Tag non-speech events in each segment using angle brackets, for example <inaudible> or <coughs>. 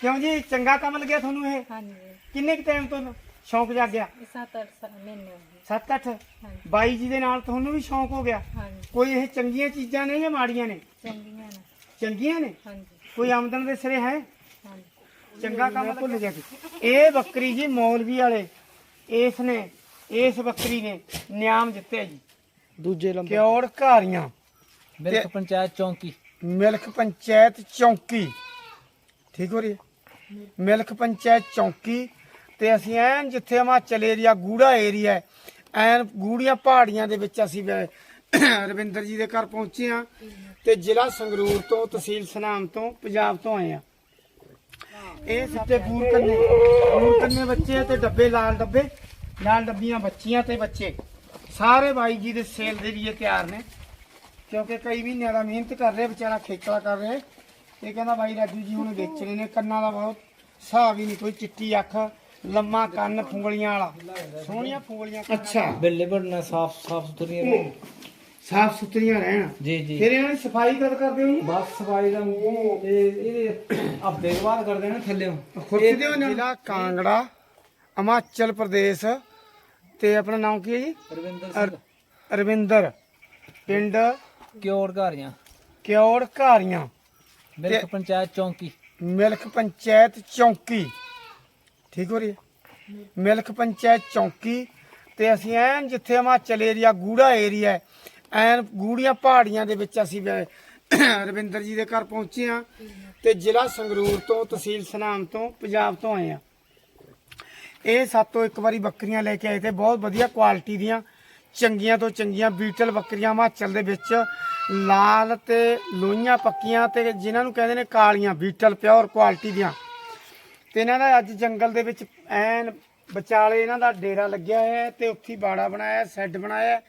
ਕਿਉਂ ਜੀ? ਚੰਗਾ ਕੰਮ ਲੱਗਿਆ ਤੁਹਾਨੂੰ ਇਹ? ਹਾਂਜੀ। ਕਿੰਨੇ ਕੁ ਟਾਈਮ ਤੋਂ ਸ਼ੌਂਕ ਜਾਗਿਆ? ਇਹ ਸੱਤ ਅੱਠ ਸਾਲ ਮਹੀਨੇ ਹੋ ਗਏ। 7-8 ਹਾਂਜੀ। ਬਾਈ ਜੀ ਦੇ ਨਾਲ ਤੁਹਾਨੂੰ ਵੀ ਸ਼ੌਂਕ ਹੋ ਗਿਆ? ਹਾਂਜੀ। ਕੋਈ ਇਹ ਚੰਗੀਆਂ ਚੀਜ਼ਾਂ ਨੇ ਜਾਂ ਮਾੜੀਆਂ ਨੇ? ਚੰਗੀਆਂ ਨੇ। ਚੰਗੀਆਂ ਨੇ? ਹਾਂਜੀ। ਕੋਈ ਆਮਦਨ ਦੇ ਸਿਰੇ ਹੈ? ਹਾਂਜੀ। ਚੰਗਾ ਕੰਮ ਭੁੱਲ ਗਿਆ ਸੀ। ਇਹ ਬੱਕਰੀ ਜੀ ਮੌਲਵੀ ਵਾਲੇ ਇਸ ਨੇ ਇਸ ਬੱਕਰੀ ਨੇ ਨਿਆਮ ਜਿੱਤਿਆ ਜੀ। ਦੂਜੇ ਲੰਬੇ ਕਿਉੜ ਘਾਰੀਆਂ? ਮਿਲਕ ਪੰਚਾਇਤ ਚੌਂਕੀ। ਮਿਲਕ ਪੰਚਾਇਤ ਚੌਂਕੀ। ਠੀਕ ਹੋ ਰਹੀ ਹੈ? ਮਿਲਕ ਪੰਚਾਇਤ ਚੌਂਕੀ ਤੇ ਅਸੀਂ ਐਨ ਜਿੱਥੇ ਹਿਮਾਚਲ ਏਰੀਆ ਗੂੜਾ ਏਰੀਆ ਹੈ, ਐਨ ਗੂੜੀਆਂ ਪਹਾੜੀਆਂ ਦੇ ਵਿੱਚ ਅਸੀਂ ਰਵਿੰਦਰ ਜੀ ਦੇ ਘਰ ਪਹੁੰਚੇ ਆ ਤੇ ਜ਼ਿਲ੍ਹਾ ਸੰਗਰੂਰ ਤੋਂ ਤਹਿਸੀਲ ਸਨਾਮ ਤੋਂ ਪੰਜਾਬ ਤੋਂ ਆਏ ਆ ਇਹ ਸਿੱਤੇ ਬੂਰ ਕੰਨੇ ਬੂਰ ਕੰਨੇ ਬੱਚੇ ਤੇ ਡੱਬੇ ਲਾਲ ਡੱਬੇ ਲਾਲ ਡੱਬੀਆਂ ਬੱਚੀਆਂ ਤੇ ਬੱਚੇ। ਸਾਰੇ ਬਾਈ ਜੀ ਦੇ ਸੇਲ ਦੇ ਲਈ ਤਿਆਰ ਨੇ ਕਿਉਂਕਿ ਕਈ ਮਹੀਨਿਆਂ ਦਾ ਮਿਹਨਤ ਕਰ ਰਹੇ ਵਿਚਾਰਾ ਖੇਚਲਾ ਕਰ ਰਹੇ। ਇਹ ਕਹਿੰਦਾ ਬਾਈ ਰਾਜੂ ਜੀ ਹੁਣ ਵੇਚਣੇ ਨੇ ਕੰਨਾਂ ਦਾ ਬਹੁਤ ਹਿਸਾਬ ਹੀ ਨਹੀਂ ਕੋਈ ਚਿੱਟੀ ਅੱਖ ਲੰਮਾ ਕੰਨ ਫੁੰਗਲੀਆਂ ਵਾਲਾ। ਸੋਹਣੀਆਂ ਫੁੰਗਲੀਆਂ ਅੱਛਾ। ਬਿੱਲੇ ਬੜਨਾ ਸਾਫ਼ ਸਾਫ਼ ਸੁਥਰੀਆਂ ਰਹਿਣ। ਸਾਫ਼ ਸੁਥਰੀਆਂ ਰਹਿਣ। ਜੀ ਜੀ। ਫਿਰ ਇਹਨਾਂ ਦੀ ਸਫ਼ਾਈ ਕਦ ਕਰਦੇ ਹੋ ਜੀ? ਬਸ ਸਫ਼ਾਈ ਦਾ ਇਹ ਇਹਦੇ ਹਫ਼ਤੇ ਬਾਅਦ ਕਰਦੇ ਨੇ ਥੱਲੇ। ਖੁਰਚਦੇ ਹੋ ਜ਼ਿਲ੍ਹਾ ਕਾਂਗੜਾ ਹਿਮਾਚਲ ਪ੍ਰਦੇਸ਼ ਤੇ ਆਪਣਾ ਨਾਮ ਕੀ ਹੈ ਜੀ? ਰਵਿੰਦਰ ਅਰ- ਰਵਿੰਦਰ। ਪਿੰਡ ਕਿਉੜ ਘਾਰੀਆਂ। ਕਿਉੜ ਘਾਰੀਆਂ। ਮਿਲਕ ਪੰਚਾਇਤ ਚੌਂਕੀ। ਮਿਲਕ ਪੰਚਾਇਤ ਚੌਂਕੀ। ਠੀਕ ਹੋ ਰਹੀ ਹੈ? ਮਿਲਕ ਪੰਚਾਇਤ ਚੌਂਕੀ ਤੇ ਅਸੀਂ ਐਨ ਜਿੱਥੇ ਹਿਮਾਚਲ ਏਰੀਆ ਗੂੜਾ ਏਰੀਆ ਐਨ ਗੂੜੀਆਂ ਪਹਾੜੀਆਂ ਦੇ ਵਿੱਚ ਅਸੀਂ ਰਵਿੰਦਰ ਜੀ ਦੇ ਘਰ ਪਹੁੰਚੇ ਆ ਤੇ ਜ਼ਿਲ੍ਹਾ ਸੰਗਰੂਰ ਤੋਂ ਤਹਿਸੀਲ ਸਨਾਮ ਤੋਂ ਪੰਜਾਬ ਤੋਂ ਆਏ ਆ ਇਹ ਸਾਤੋਂ ਇੱਕ ਵਾਰੀ ਬੱਕਰੀਆਂ ਲੈ ਕੇ ਆਏ ਤੇ ਬਹੁਤ ਵਧੀਆ ਕੁਆਲਿਟੀ ਦੀਆਂ ਚੰਗੀਆਂ ਤੋਂ ਚੰਗੀਆਂ ਬੀਟਲ ਬੱਕਰੀਆਂ ਹਿਮਾਚਲ ਦੇ ਵਿੱਚ ਲਾਲ ਤੇ ਲੋਹੀਆਂ ਪੱਕੀਆਂ ਤੇ ਜਿਨ੍ਹਾਂ ਨੂੰ ਕਹਿੰਦੇ ਨੇ ਕਾਲੀਆਂ ਬੀਟਲ ਪਿਓਰ ਕੁਆਲਿਟੀ ਦੀਆਂ। ਤੇ ਇਹਨਾਂ ਦਾ ਅੱਜ ਜੰਗਲ ਦੇ ਵਿੱਚ ਐਨ ਵਿਚਾਲੇ ਇਹਨਾਂ ਦਾ ਡੇਰਾ ਲੱਗਿਆ ਹੋਇਆ ਹੈ ਤੇ ਉੱਥੇ ਬਾੜਾ ਬਣਾਇਆ ਸੈੱਡ ਬਣਾਇਆ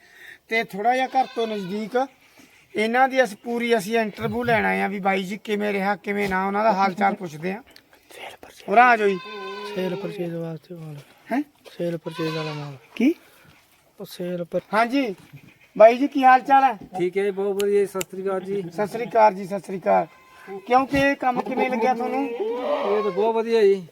ਤੇ ਥੋੜਾ ਜਿਹਾ ਘਰ ਤੋਂ ਨਜ਼ਦੀਕ ਇਹਨਾਂ ਦੀ ਅਸੀਂ ਪੂਰੀ ਅਸੀਂ ਇੰਟਰਵਿਊ ਲੈਣ ਆਏ ਆ ਵੀ ਬਾਈ ਜੀ ਕਿਵੇਂ ਰਿਹਾ ਕਿਵੇਂ ਨਾ ਉਹਨਾਂ ਦਾ ਹਾਲ ਚਾਲ ਪੁੱਛਦੇ ਆ ਹੋਰਾਂ ਆ ਜਾਓ ਜੀ। ਸੇਲ ਪਰਚੇਜ਼ ਵਾਸਤੇ ਮਾਲ। ਹੈ? ਸੇਲ ਪਰਚੇਜ਼ ਵਾਲਾ ਮਾਲ। ਕੀ? ਸੇਲ ਪਰ ਹਾਂਜੀ। ਬਾਈ ਜੀ ਕੀ ਹਾਲ ਚਾਲ ਹੈ? ਠੀਕ ਹੈ ਬਹੁਤ ਵਧੀਆ ਸਤਿ ਸ੍ਰੀ ਅਕਾਲ ਜੀ। ਸਤਿ ਸ੍ਰੀ ਅਕਾਲ ਜੀ ਸਤਿ ਸ੍ਰੀ ਅਕਾਲ। ਕਿਉਂਕਿ ਇਹ ਕੰਮ ਕਿਵੇਂ ਲੱਗਿਆ ਤੁਹਾਨੂੰ? ਇਹ ਤਾਂ ਬਹੁਤ ਵਧੀਆ ਜੀ।